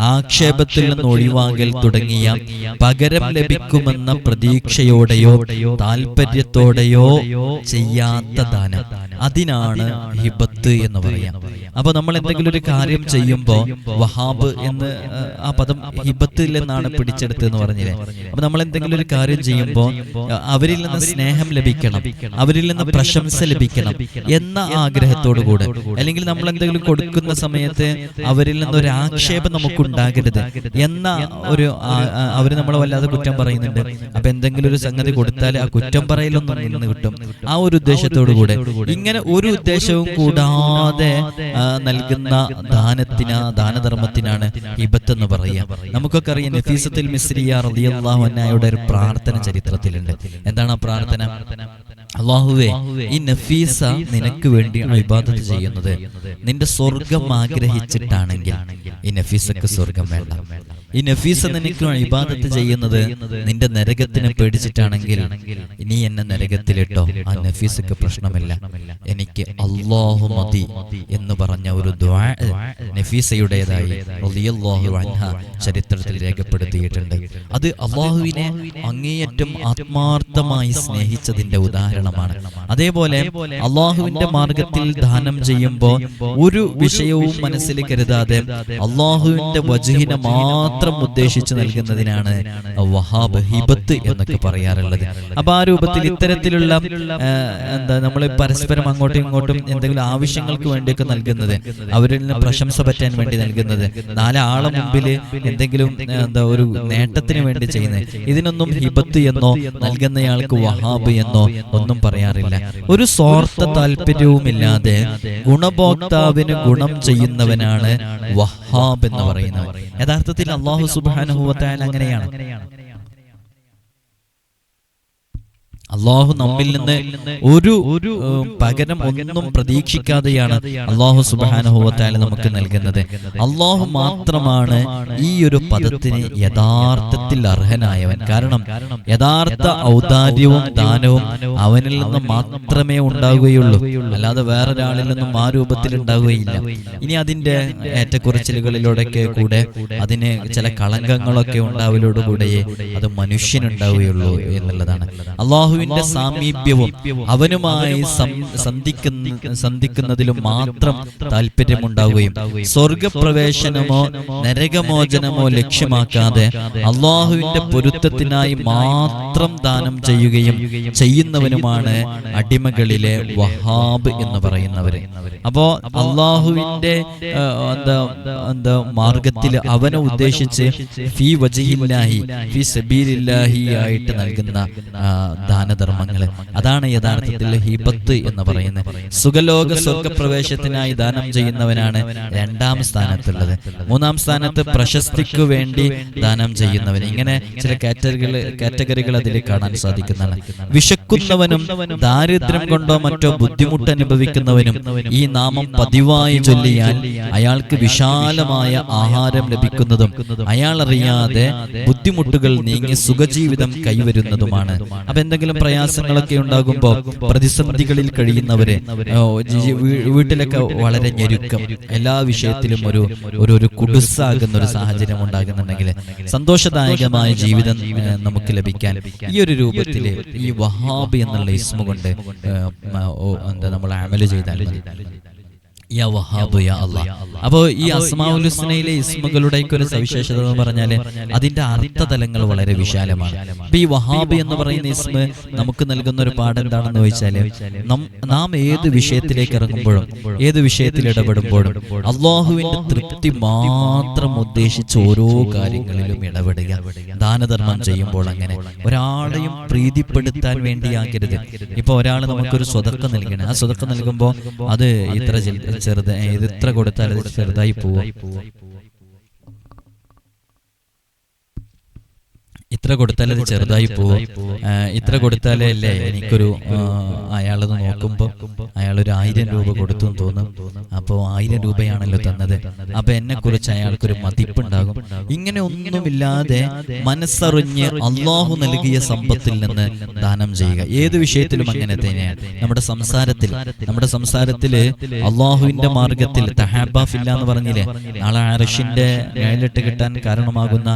ആക്ഷേപത്തിൽ നിന്ന് ഒഴിവാകൽ തുടങ്ങിയ പകരം ലഭിക്കുമെന്ന പ്രതീക്ഷയോടെയോ താല്പര്യത്തോടെയോ ചെയ്യാത്ത ദാനം. അതിനാണ് ഹിബത്ത് എന്ന് പറയാം അപ്പൊ നമ്മൾ എന്തെങ്കിലും ഒരു കാര്യം ചെയ്യുമ്പോൾ വഹാബ് എന്ന് ആ, പദം ഹിബത്തിൽ നിന്നാണ് പിടിച്ചെടുത്തത് എന്ന് പറഞ്ഞില്ലേ? അപ്പൊ നമ്മൾ എന്തെങ്കിലും ഒരു കാര്യം ചെയ്യുമ്പോൾ അവരിൽ നിന്ന് സ്നേഹം ലഭിക്കണം. അവരിൽ നിന്ന് പ്രശംസ ലഭിക്കണം എന്ന ആഗ്രഹത്തോടു കൂടെ. അല്ലെങ്കിൽ നമ്മൾ എന്തെങ്കിലും കൊടുക്കുന്ന സമയത്ത് അവരിൽ നിന്ന് ഒരു ആക്ഷേപം നമുക്കുണ്ടാകരുത് എന്ന ഒരു അവർ നമ്മളെ വല്ലാതെ കുറ്റം പറയുന്നുണ്ട്. അപ്പൊ എന്തെങ്കിലും ഒരു സംഗതി കൊടുത്താൽ ആ കുറ്റം പറയലൊന്നും നിന്ന് കിട്ടും. ആ ഒരു ഉദ്ദേശത്തോടു കൂടെ ഇങ്ങനെ ഒരു ഉദ്ദേശവും കൂടാതെ നൽകുന്ന ദാനത്തിന് ദാനധർമ്മത്തിനാണ് ഹിബത്ത് എന്ന് പറയുക. നമുക്കൊക്കെ അറിയാം നഫീസത്തിൽ മിസ്രിയ റളിയല്ലാഹു അൻഹയുടെ ഒരു പ്രാർത്ഥന ചരിത്രത്തിലുണ്ട്. എന്താണ് ആ പ്രാർത്ഥന? അള്ളാഹുവേ ഈ നഫീസ നിനക്ക് വേണ്ടി ഇബാദത്ത് ചെയ്യുന്നത്. നിന്റെ സ്വർഗം ആഗ്രഹിച്ചിട്ടാണെങ്കിൽ ഈ നഫീസക്ക് സ്വർഗം വേണ്ട. ഈ നഫീസ നിനക്ക് അഭിബാധത്ത് ചെയ്യുന്നത് നിന്റെ നരകത്തിനെ പേടിച്ചിട്ടാണെങ്കിൽ നീ എന്നെ നരകത്തിലിട്ടോ ആ നഫീസക്ക് പ്രശ്നമില്ല. എനിക്ക് അള്ളാഹു മതി എന്ന് പറഞ്ഞ ഒരു നഫീസയുടേതായി ചരിത്രത്തിൽ രേഖപ്പെടുത്തിയിട്ടുണ്ട്. അത് അള്ളാഹുവിനെ അങ്ങേയറ്റം ആത്മാർത്ഥമായി സ്നേഹിച്ചതിന്റെ ഉദാഹരണമാണ്. അതേപോലെ അള്ളാഹുവിന്റെ മാർഗത്തിൽ ദാനം ചെയ്യുമ്പോൾ ഒരു വിഷയവും മനസ്സിൽ കരുതാതെ അള്ളാഹുവിന്റെ വജുഹിനെ മാത്രം ഉദ്ദേശിച്ചു നൽകുന്നതിനാണ് വഹാബ് ഹിബത്ത് എന്നൊക്കെ പറയാറുള്ളത്. അപ്പൊ ആ രൂപത്തിൽ ഇത്തരത്തിലുള്ള എന്താ നമ്മൾ പരസ്പരം അങ്ങോട്ടും ഇങ്ങോട്ടും എന്തെങ്കിലും ആവശ്യങ്ങൾക്ക് വേണ്ടിയൊക്കെ നൽകുന്നത്. അവരിൽ നിന്ന് പ്രശംസ പറ്റാൻ വേണ്ടി നൽകുന്നത്. നാലാളെ മുമ്പിൽ എന്തെങ്കിലും എന്താ ഒരു നേട്ടത്തിന് വേണ്ടി ചെയ്യുന്നത്. ഇതിനൊന്നും ഹിബത്ത് എന്നോ നൽകുന്നയാൾക്ക് വഹാബ് എന്നോ ഒന്നും പറയാറില്ല. ഒരു സ്വാർത്ഥ താല്പര്യവുമില്ലാതെ ഗുണഭോക്താവിന് ഗുണം ചെയ്യുന്നവനാണ് വഹാബ് എന്ന് പറയുന്നവൻ യഥാർത്ഥത്തിൽ അള്ളാഹു സുബാനുഭവത്തായാൽ അങ്ങനെയാണ്. അള്ളാഹു നമ്മിൽ നിന്ന് ഒരു ഒരു പകരം ഒന്നും പ്രതീക്ഷിക്കാതെയാണ് അള്ളാഹു സുബാനുഭവത്തായാലും നമുക്ക് നൽകുന്നത്. അള്ളാഹു മാത്രമാണ് ഈ ഒരു പദത്തിന് യഥാർത്ഥത്തിൽ അർഹനായവൻ. കാരണം യഥാർത്ഥ ഔദാര്യവും ദാനവും അവനിൽ നിന്ന് മാത്രമേ ഉണ്ടാവുകയുള്ളൂ. അല്ലാതെ വേറൊരാളിൽ നിന്നും ആ രൂപത്തിൽ ഉണ്ടാവുകയില്ല. ഇനി അതിന്റെ ഏറ്റക്കുറച്ചിലുകളിലൂടെയൊക്കെ കൂടെ അതിന് ചില കളങ്കങ്ങളൊക്കെ ഉണ്ടാവലോടുകൂടെയേ അത് മനുഷ്യനുണ്ടാവുകയുള്ളൂ എന്നുള്ളതാണ്. അള്ളാഹുവിന്റെ സാമീപ്യവും അവനുമായി സന്ധിക്കുന്ന സന്ധിക്കുന്നതിലും മാത്രം താല്പര്യമുണ്ടാവുകയും സ്വർഗപ്രവേശനമോ നരകമോചനമോ ലക്ഷ്യമാക്കാതെ അള്ളാഹുവിന്റെ പൊരുത്തത്തിനായി മാത്രം ദാനം ചെയ്യുകയും ചെയ്യുന്നവനുമാണ് അടിമകളിലെ വഹാബ് എന്ന് പറയുന്നവര്. അപ്പോ അള്ളാഹുവിന്റെ എന്താ എന്താ മാർഗത്തിൽ അവനെ ഉദ്ദേശിച്ച് ഫി വജഹില്ലാഹി ഫി സബീലില്ലാഹി ആയിട്ട് നൽകുന്ന ആ, ദാനധർമ്മങ്ങൾ. അതാണ് യഥാർത്ഥത്തിൽ ഹിബത്ത് എന്ന് പറയുന്നത്. സുഖലോക സ്വർഗപ്രവേശത്തിനായി ദാനം ചെയ്യുന്നവനാണ് രണ്ടാം സ്ഥാനത്തുള്ളത്. മൂന്നാം സ്ഥാനത്ത് പ്രശസ്തിക്ക് വേണ്ടി ദാനം ചെയ്യുന്നവൻ ഇങ്ങനെ ചില കാറ്റഗറികൾ കാറ്റഗറികൾ അതിൽ കാണാൻ സാധിക്കുന്നതാണ്. വിശക്കുന്നവനും ദാരിദ്ര്യം കൊണ്ടോ മറ്റോ ബുദ്ധിമുട്ട് അനുഭവിക്കുന്നവനും ഈ നാമം പതിവായി ചൊല്ലിയാൽ അയാൾക്ക് വിശാലമായ ആഹാരം ലഭിക്കുന്നതും അയാൾ അറിയാതെ ബുദ്ധിമുട്ടുകൾ നീങ്ങി സുഖജീവിതം കൈവരുന്നതുമാണ്. അപ്പൊ എന്തെങ്കിലും പ്രയാസങ്ങളൊക്കെ ഉണ്ടാകുമ്പോൾ പ്രതിസന്ധികളിൽ കഴിയുന്നവരെ വീട്ടിലൊക്കെ വളരെ ഞെരുക്കം. എല്ലാ വിഷയത്തിലും ഒരു ഒരു ഒരു കുടുസാകുന്ന ഒരു സാഹചര്യം ഉണ്ടാകുന്നുണ്ടെങ്കിൽ സന്തോഷദായകമായ ജീവിതം നമുക്ക് ലഭിക്കാൻ ഈ ഒരു രൂപത്തിൽ ഈ വഹാബ് എന്നുള്ള ഇസ്മ കൊണ്ട് എന്താ നമ്മൾ അമൽ ചെയ്താൽ യാ വഹാബ് യാ അല്ലാഹ് അപ്പോ ഈ അസ്മാഉൽ ഹുസ്നയിലെ ഇസ്മുകളുടെ ഒരു സവിശേഷത എന്ന് പറഞ്ഞാൽ അതിന്റെ അർത്ഥതലങ്ങൾ വളരെ വിശാലമാണ്. അപ്പൊ ഈ വഹാബ് എന്ന് പറയുന്ന ഇസ്മ നമുക്ക് നൽകുന്ന ഒരു പാഠം എന്താണെന്ന് ചോദിച്ചാൽ നാം ഏത് വിഷയത്തിലേക്ക് ഇറങ്ങുമ്പോഴും ഏത് വിഷയത്തിൽ ഇടപെടുമ്പോഴും അള്ളാഹുവിന്റെ തൃപ്തി മാത്രം ഉദ്ദേശിച്ച് ഓരോ കാര്യങ്ങളിലും ഇടപെടുക. ദാനധർമ്മം ചെയ്യുമ്പോൾ അങ്ങനെ. ഒരാളെയും പ്രീതിപ്പെടുത്താൻ വേണ്ടിയാകരുത് ഇപ്പൊ ഒരാൾ നമുക്കൊരു സ്വതക്ക നൽകണം. ആ സ്വതക്ക നൽകുമ്പോൾ അത് ഇത്ര ചെറുത് ഇത് ഇത്ര കൊടുത്താൽ അത് ചെറുതായി പോവും. ഇത്ര കൊടുത്താലേ അത് ചെറുതായി പോവും. ഇത്ര കൊടുത്താലേ അല്ലേ എനിക്കൊരു അയാളത് നോക്കുമ്പോൾ അയാൾ ഒരു ആയിരം രൂപ കൊടുത്തു തോന്നും. അപ്പോൾ ആയിരം രൂപയാണല്ലോ തന്നത്. അപ്പൊ എന്നെ കുറിച്ച് അയാൾക്കൊരു മതിപ്പുണ്ടാകും. ഇങ്ങനെ ഒന്നുമില്ലാതെ മനസ്സറിഞ്ഞ് അള്ളാഹു നൽകിയ സമ്പത്തിൽ നിന്ന് ദാനം ചെയ്യുക. ഏത് വിഷയത്തിലും അങ്ങനെ തന്നെയാണ്. നമ്മുടെ സംസാരത്തിൽ നമ്മുടെ സംസാരത്തിൽ അള്ളാഹുവിന്റെ മാർഗത്തിൽ തഹാബാഫില്ല എന്ന് പറഞ്ഞില്ലേ? നാളെ അറഷിന്റെ മേലിട്ട് കിട്ടാൻ കാരണമാകുന്ന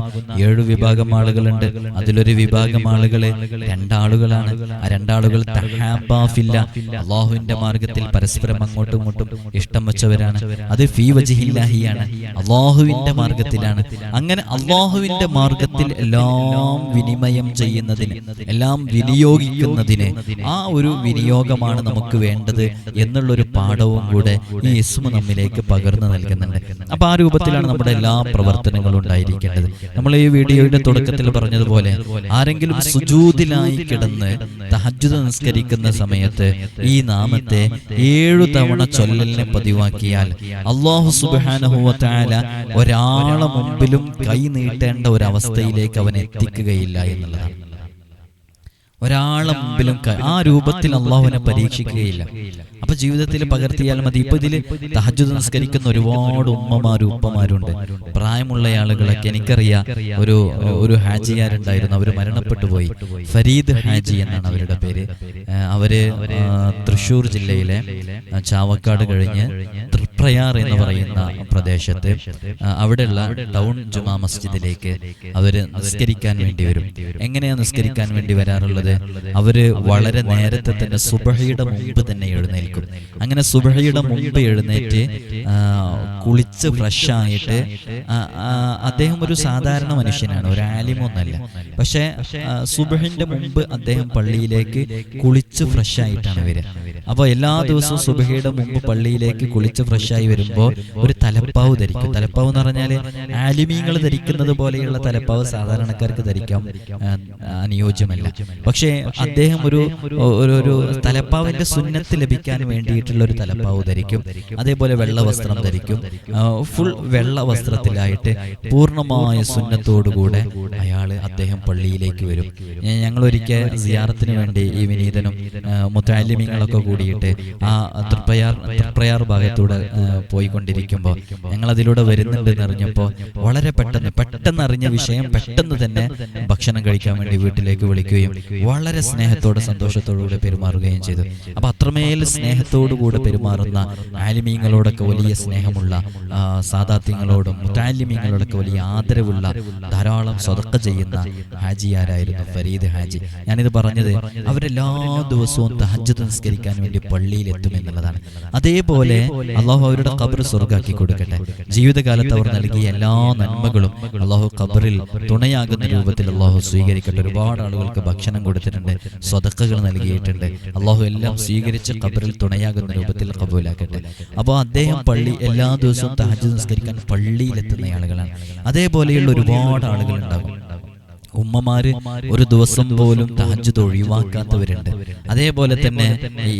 ഏഴു വിഭാഗം ആളുകളുണ്ട്. അതിലൊരു വിഭാഗം ആളുകളെ രണ്ടാളുകളാണ്. ആ രണ്ടാളുകൾ തഹാബാഫില്ല അള്ളാഹുവിന്റെ മാർഗത്തിൽ പരസ്പരം അങ്ങോട്ടും ഇങ്ങോട്ടും ഇഷ്ടം വെച്ചവരാണ്. അത് ഫീ വജിഹില്ലാഹിയാണ്. അള്ളാഹുവിന്റെ മാർഗത്തിലാണ്. അങ്ങനെ അള്ളാഹുവിന്റെ മാർഗത്തിൽ എല്ലാം വിനിമയം ചെയ്യുന്നതിന് എല്ലാം വിനിയോഗിക്കുന്നതിന് ആ ഒരു വിനിയോഗമാണ് നമുക്ക് വേണ്ടത് എന്നുള്ളൊരു പാഠവും കൂടെ ഈ ഇസ്മു നമ്മിലേക്ക് പകർന്നു നൽകുന്നുണ്ട്. അപ്പൊ ആ രൂപത്തിലാണ് നമ്മുടെ എല്ലാ പ്രവർത്തനങ്ങളും ഉണ്ടായിരിക്കേണ്ടത്. നമ്മൾ ഈ വീഡിയോയുടെ തുടക്കത്തിൽ പറഞ്ഞതുപോലെ ആരെങ്കിലും സുജൂതിലായി കിടന്ന് തഹജുദ് നിസ്കരിക്കുന്ന സമയത്ത് ഈ നാമത്തെ ഏഴു തവണ ചൊല്ലലിനെ പതിവാക്കിയാൽ അള്ളാഹു സുബാനഹുവല ഒരാളെ മുമ്പിലും കൈ നീട്ടേണ്ട ഒരവസ്ഥയിലേക്ക് അവസ്ഥയിലേക്ക് അവൻ എത്തിക്കുകയില്ല എന്നുള്ളതാണ്. ഒരാളെ മുമ്പിലും ആ രൂപത്തിൽ അള്ളാഹുവിനെ പരീക്ഷിക്കുകയില്ല. അപ്പൊ ജീവിതത്തിൽ പകർത്തിയാൽ മതി. ഇപ്പൊ ഇതിൽ തഹജുദ് നിസ്കരിക്കുന്ന ഒരുപാട് ഉമ്മമാരും ഉപ്പമാരുണ്ട്. പ്രായമുള്ള ആളുകളൊക്കെ എനിക്കറിയാം. ഒരു ഒരു ഹാജിയാരുണ്ടായിരുന്നു. അവർ മരണപ്പെട്ടു പോയി. ഫരീദ് ഹാജി എന്നാണ് അവരുടെ പേര്. അവർ തൃശൂർ ജില്ലയിലെ ചാവക്കാട് കഴിഞ്ഞ് തൃപ്രയാർ എന്ന് പറയുന്ന പ്രദേശത്ത് അവിടെയുള്ള ടൗൺ ജുമാ മസ്ജിദിലേക്ക് അവർ നിസ്കരിക്കാൻ വേണ്ടി വരും. എങ്ങനെയാണ് നിസ്കരിക്കാൻ വേണ്ടി വരാറുള്ളത്? അവർ വളരെ നേരത്തെ തന്നെ സുബഹയുടെ മുമ്പ് തന്നെ എഴുന്നേൽക്കും. അങ്ങനെ സുബഹയുടെ മുമ്പ് എഴുന്നേറ്റ് കുളിച്ച് ഫ്രഷ് ആയിട്ട് ആ, ആ, അദ്ദേഹം ഒരു സാധാരണ മനുഷ്യനാണ് ഒരു ആലിമൊന്നല്ല. പക്ഷേ സുബഹിന്റെ മുമ്പ് അദ്ദേഹം പള്ളിയിലേക്ക് കുളിച്ച് ഫ്രഷ് ആയിട്ടാണ് വരിക. അപ്പോൾ എല്ലാ ദിവസവും സുബഹയുടെ മുമ്പ് പള്ളിയിലേക്ക് കുളിച്ച് ഫ്രഷ് ആയി വരുമ്പോൾ ഒരു തലപ്പാവ് ധരിക്കും. തലപ്പാവ് എന്ന് പറഞ്ഞാൽ ആലിമീങ്ങൾ ധരിക്കുന്നത് പോലെയുള്ള തലപ്പാവ് സാധാരണക്കാർക്ക് ധരിക്കാം. അനുയോജ്യമല്ല. പക്ഷേ അദ്ദേഹം ഒരു ഒരു തലപ്പാവിന്റെ സുന്നത്ത് ലഭിക്കാൻ വേണ്ടിയിട്ടുള്ള ഒരു തലപ്പാവ് ധരിക്കും. അതേപോലെ വെള്ള വസ്ത്രം ധരിക്കും. ഫുൾ വെള്ള വസ്ത്രത്തിലായിട്ട് പൂർണമായ സുന്നത്തോടുകൂടെ അയാൾ അദ്ദേഹം പള്ളിയിലേക്ക് വരും. ഞങ്ങൾ ഒരിക്കൽ സിയാറത്തിന് വേണ്ടി ഈ വിനീതനും മുത്താലിമ്യങ്ങളൊക്കെ കൂടിയിട്ട് ആ തൃപ്രയാർ തൃപ്രയാർ ഭാഗത്തൂടെ പോയിക്കൊണ്ടിരിക്കുമ്പോൾ ഞങ്ങൾ അതിലൂടെ വരുന്നുണ്ടെന്ന് അറിഞ്ഞപ്പോൾ വളരെ പെട്ടെന്ന് പെട്ടെന്ന് അറിഞ്ഞ വിഷയം പെട്ടെന്ന് തന്നെ ഭക്ഷണം കഴിക്കാൻ വേണ്ടി വീട്ടിലേക്ക് വിളിക്കുകയും വളരെ സ്നേഹത്തോടെ സന്തോഷത്തോടുകൂടെ പെരുമാറുകയും ചെയ്തു. അപ്പൊ അത്രമേൽ സ്നേഹത്തോടുകൂടെ പെരുമാറുന്ന ആലിമീങ്ങളോടൊക്കെ വലിയ സ്നേഹമുള്ള സാദാത്യങ്ങളോടും മുത്താലിമീങ്ങളോടൊക്കെ വലിയ ആദരവുള്ള ധാരാളം സ്വതക്ക ചെയ്യുന്ന ഹാജിയാരായിരുന്നു ഫരീദ് ഹാജി. ഞാനിത് പറഞ്ഞത് അവരെല്ലാ ദിവസവും തഹജ്ജുദ് നിസ്കരിക്കാൻ വേണ്ടി പള്ളിയിൽ എത്തുമെന്നുള്ളതാണ് അതേപോലെ അള്ളാഹു അവരുടെ ഖബർ സ്വർഗാക്കി കൊടുക്കട്ടെ. ജീവിതകാലത്ത് അവർ നൽകിയ എല്ലാ നന്മകളും അള്ളാഹു ഖബറിൽ തുണയാകുന്ന രൂപത്തിൽ അള്ളാഹു സ്വീകരിക്കട്ടെ. ഒരുപാട് ആളുകൾക്ക് ഭക്ഷണം കൊടുത്തിട്ടുണ്ട് സ്വതക്കകൾ നൽകിയിട്ടുണ്ട്. അള്ളാഹു എല്ലാം സ്വീകരിച്ച് ഖബറിൽ തുണയാകുന്ന രൂപത്തിൽ കബൂലാക്കട്ടെ അപ്പോൾ അദ്ദേഹം പള്ളി എല്ലാ ദിവസവും തഹജ് നിസ്കരിക്കാൻ പള്ളിയിലെത്തുന്ന ആളുകളാണ്. അതേപോലെയുള്ള ഒരുപാട് ആളുകൾ ഉണ്ടാകും ഉമ്മമാര് ഒരു ദിവസം പോലും തഹജുദ് ഒഴിവാക്കാത്തവരുണ്ട്. അതേപോലെ തന്നെ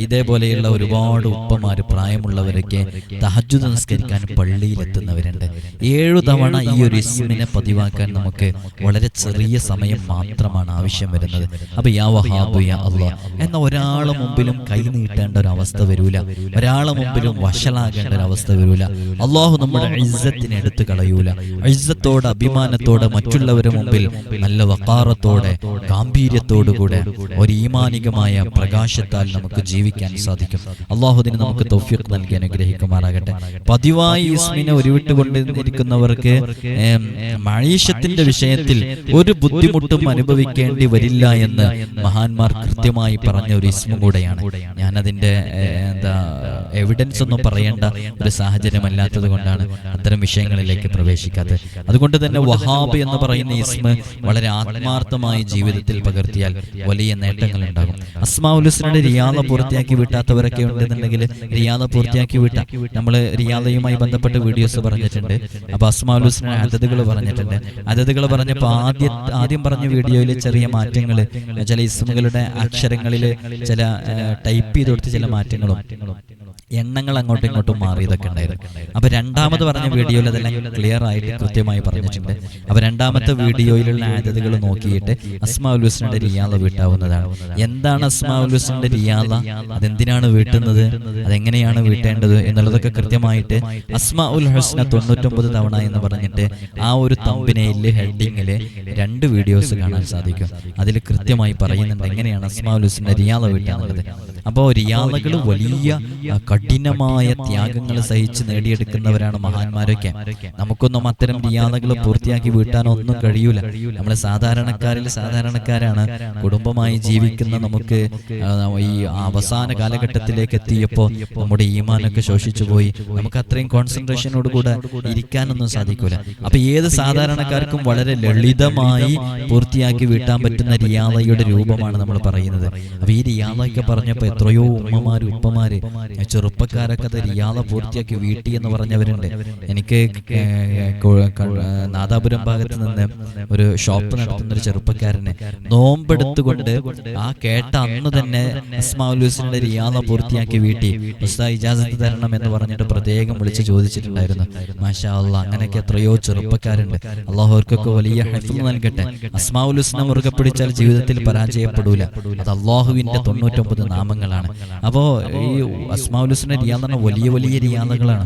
ഇതേപോലെയുള്ള ഒരുപാട് ഉപ്പമാര് പ്രായമുള്ളവരൊക്കെ തഹജുദ് നിസ്കരിക്കാൻ പള്ളിയിലെത്തുന്നവരുണ്ട് ഏഴു തവണ ഈ ഒരു ഇസ്മിനെ പതിവാക്കാൻ നമുക്ക് വളരെ ചെറിയ സമയം മാത്രമാണ് ആവശ്യം വരുന്നത്. അപ്പൊ യാ വഹാബു യാ അള്ളാ എന്ന ഒരാളെ മുമ്പിലും കൈ നീട്ടേണ്ട ഒരു അവസ്ഥ വരൂല. ഒരാളെ മുമ്പിലും വഷളാകേണ്ട ഒരു അവസ്ഥ വരൂല. അള്ളാഹു നമ്മുടെ ഇസ്സത്തിനെ എടുത്തു കളയൂല. ഇസ്സത്തോടെ അഭിമാനത്തോടെ മറ്റുള്ളവരുടെ മുമ്പിൽ നല്ല വക്കാറത്തോടെ ഗാംഭീര്യത്തോടുകൂടെ ഒരു ഈമാനികമായ പ്രകാശത്താൽ നമുക്ക് ജീവിക്കാൻ സാധിക്കും. അള്ളാഹുദിന് നമുക്ക് തൗഫീഖ് നൽകി അനുഗ്രഹിക്കുമാറാകട്ടെ. പതിവായി ഇസ്മിനെ ഉരുവിട്ടുകൊണ്ട് ഇരിക്കുന്നവർക്ക് മഴീഷത്തിന്റെ വിഷയത്തിൽ ഒരു ബുദ്ധിമുട്ടും അനുഭവിക്കേണ്ടി വരില്ല എന്ന് മഹാന്മാർ കൃത്യമായി പറഞ്ഞ ഒരു ഇസ്മു കൂടെയാണ്. ഞാനതിന്റെ ഏ, എന്താ എവിഡൻസ് ഒന്നും പറയേണ്ട ഒരു സാഹചര്യമല്ലാത്തത് കൊണ്ടാണ് അത്തരം വിഷയങ്ങളിലേക്ക് പ്രവേശിക്കാത്തത്. അതുകൊണ്ട് തന്നെ വഹാബ് എന്ന് പറയുന്ന ഇസ്മ വളരെ ആത്മാർത്ഥമായി ജീവിതത്തിൽ പകർത്തിയാൽ വലിയ നേട്ടങ്ങൾ ഉണ്ടാകും അസ്മാഉലുസ്ലിന്റെ റിയാദ പൂർത്തിയാക്കി വിട്ടാത്തവരൊക്കെ ഉണ്ടെന്നുണ്ടെങ്കിൽ റിയാദ പൂർത്തിയാക്കി വിട്ട നമ്മൾ റിയാദയുമായി ബന്ധപ്പെട്ട വീഡിയോസ് പറഞ്ഞിട്ടുണ്ട്. അപ്പൊ അസ്മാഉലുസ്ലിന്റെ അതതുകൾ പറഞ്ഞിട്ടുണ്ട്. അതതുകൾ പറഞ്ഞപ്പോൾ ആദ്യ ആദ്യം പറഞ്ഞ വീഡിയോയിൽ ചെറിയ മാറ്റങ്ങൾ ചില ഇസ്മുകളുടെ അക്ഷരങ്ങളിൽ ചില ടൈപ്പ് ചെയ്ത് കൊടുത്ത് ചില മാറ്റങ്ങളും. എണ്ണങ്ങൾ അങ്ങോട്ടും ഇങ്ങോട്ടും മാറിയതൊക്കെ ഉണ്ടായിരുന്നു. അപ്പൊ രണ്ടാമത് പറഞ്ഞ വീഡിയോയിൽ അതെല്ലാം ക്ലിയർ ആയിട്ട് കൃത്യമായി പറഞ്ഞിട്ടുണ്ട്. അപ്പൊ രണ്ടാമത്തെ വീഡിയോയിലുള്ള ആദ്യതകൾ നോക്കിയിട്ട് അസ്മാഉൽ ഹുസ്നയുടെ റിയാല വീട്ടാവുന്നതാണ്. എന്താണ് അസ്മാ ഹുസ്നയുടെ റിയാദ? അതെന്തിനാണ് വീട്ടുന്നത്? അതെങ്ങനെയാണ് വീട്ടേണ്ടത് എന്നുള്ളതൊക്കെ കൃത്യമായിട്ട് അസ്മാ ഉൽ ഹസ്ന തൊണ്ണൂറ്റൊമ്പത് തവണ എന്ന് പറഞ്ഞിട്ട് ആ ഒരു തമ്പിനയിൽ ഹെഡിങ്ങിൽ രണ്ട് വീഡിയോസ് കാണാൻ സാധിക്കും. അതിൽ കൃത്യമായി പറയുന്നുണ്ട് എങ്ങനെയാണ് അസ്മാ ഉലുസിന്റെ റിയാല വീട്ടാന്നുള്ളത് അപ്പോൾ റിയാദകൾ വലിയ കഠിനമായ ത്യാഗങ്ങൾ സഹിച്ച് നേടിയെടുക്കുന്നവരാണ് മഹാന്മാരൊക്കെ. നമുക്കൊന്നും അത്തരം ധ്യാനകൾ പൂർത്തിയാക്കി വീട്ടാനൊന്നും കഴിയൂല. നമ്മൾ സാധാരണക്കാരിൽ സാധാരണക്കാരാണ്. കുടുംബമായി ജീവിക്കുന്ന നമുക്ക് ഈ അവസാന കാലഘട്ടത്തിലേക്ക് എത്തിയപ്പോൾ നമ്മുടെ ഈമാനൊക്കെ ശോഷിച്ചു പോയി. നമുക്ക് അത്രയും കോൺസെൻട്രേഷനോട് കൂടെ ഇരിക്കാനൊന്നും സാധിക്കൂല. അപ്പൊ ഏത് സാധാരണക്കാർക്കും വളരെ ലളിതമായി പൂർത്തിയാക്കി വീട്ടാൻ പറ്റുന്ന റിയാദയുടെ രൂപമാണ് നമ്മൾ പറയുന്നത്. അപ്പൊ ഈ റിയാദയൊക്കെ പറഞ്ഞപ്പോ എത്രയോ ഉമ്മമാര് ഉപ്പമാര് ചെറുപ്പക്കാരൊക്കെ അത് റിയാദ പൂർത്തിയാക്കി വീട്ടി എന്ന് പറഞ്ഞവരുണ്ട്. എനിക്ക് നാദാപുരം ഭാഗത്ത് നിന്ന് ഒരു ഷോപ്പ് നടത്തുന്ന ഒരു ചെറുപ്പക്കാരനെ നോമ്പെടുത്തുകൊണ്ട് ആ കേട്ട അന്ന് തന്നെ ഇസ്മാലൂസിന്റെ റിയാദ പൂർത്തിയാക്കി വീട്ടി. ഉസ്താ ഇജാസത്ത് തരണം എന്ന് പറഞ്ഞിട്ട് പ്രത്യേകം വിളിച്ച് ചോദിച്ചിട്ടുണ്ടായിരുന്നു. മാഷാ അള്ളാഹ് അങ്ങനെയൊക്കെ എത്രയോ ചെറുപ്പക്കാരുണ്ട്. അള്ളാഹു അവർക്കൊക്കെ വലിയ ഹെഫിൽ നൽകട്ടെ. അസ്മാഉലുസ്നെ മുറുകെ പിടിച്ചാൽ ജീവിതത്തിൽ പരാജയപ്പെടൂല. അത് അള്ളാഹുവിന്റെ തൊണ്ണൂറ്റൊമ്പത് നാമങ്ങളാണ്. അപ്പോ ഈ അസ്മാഉലുസ്നെ റിയാദ എന്ന് പറഞ്ഞാൽ വലിയ വലിയ റിയാദകളാണ്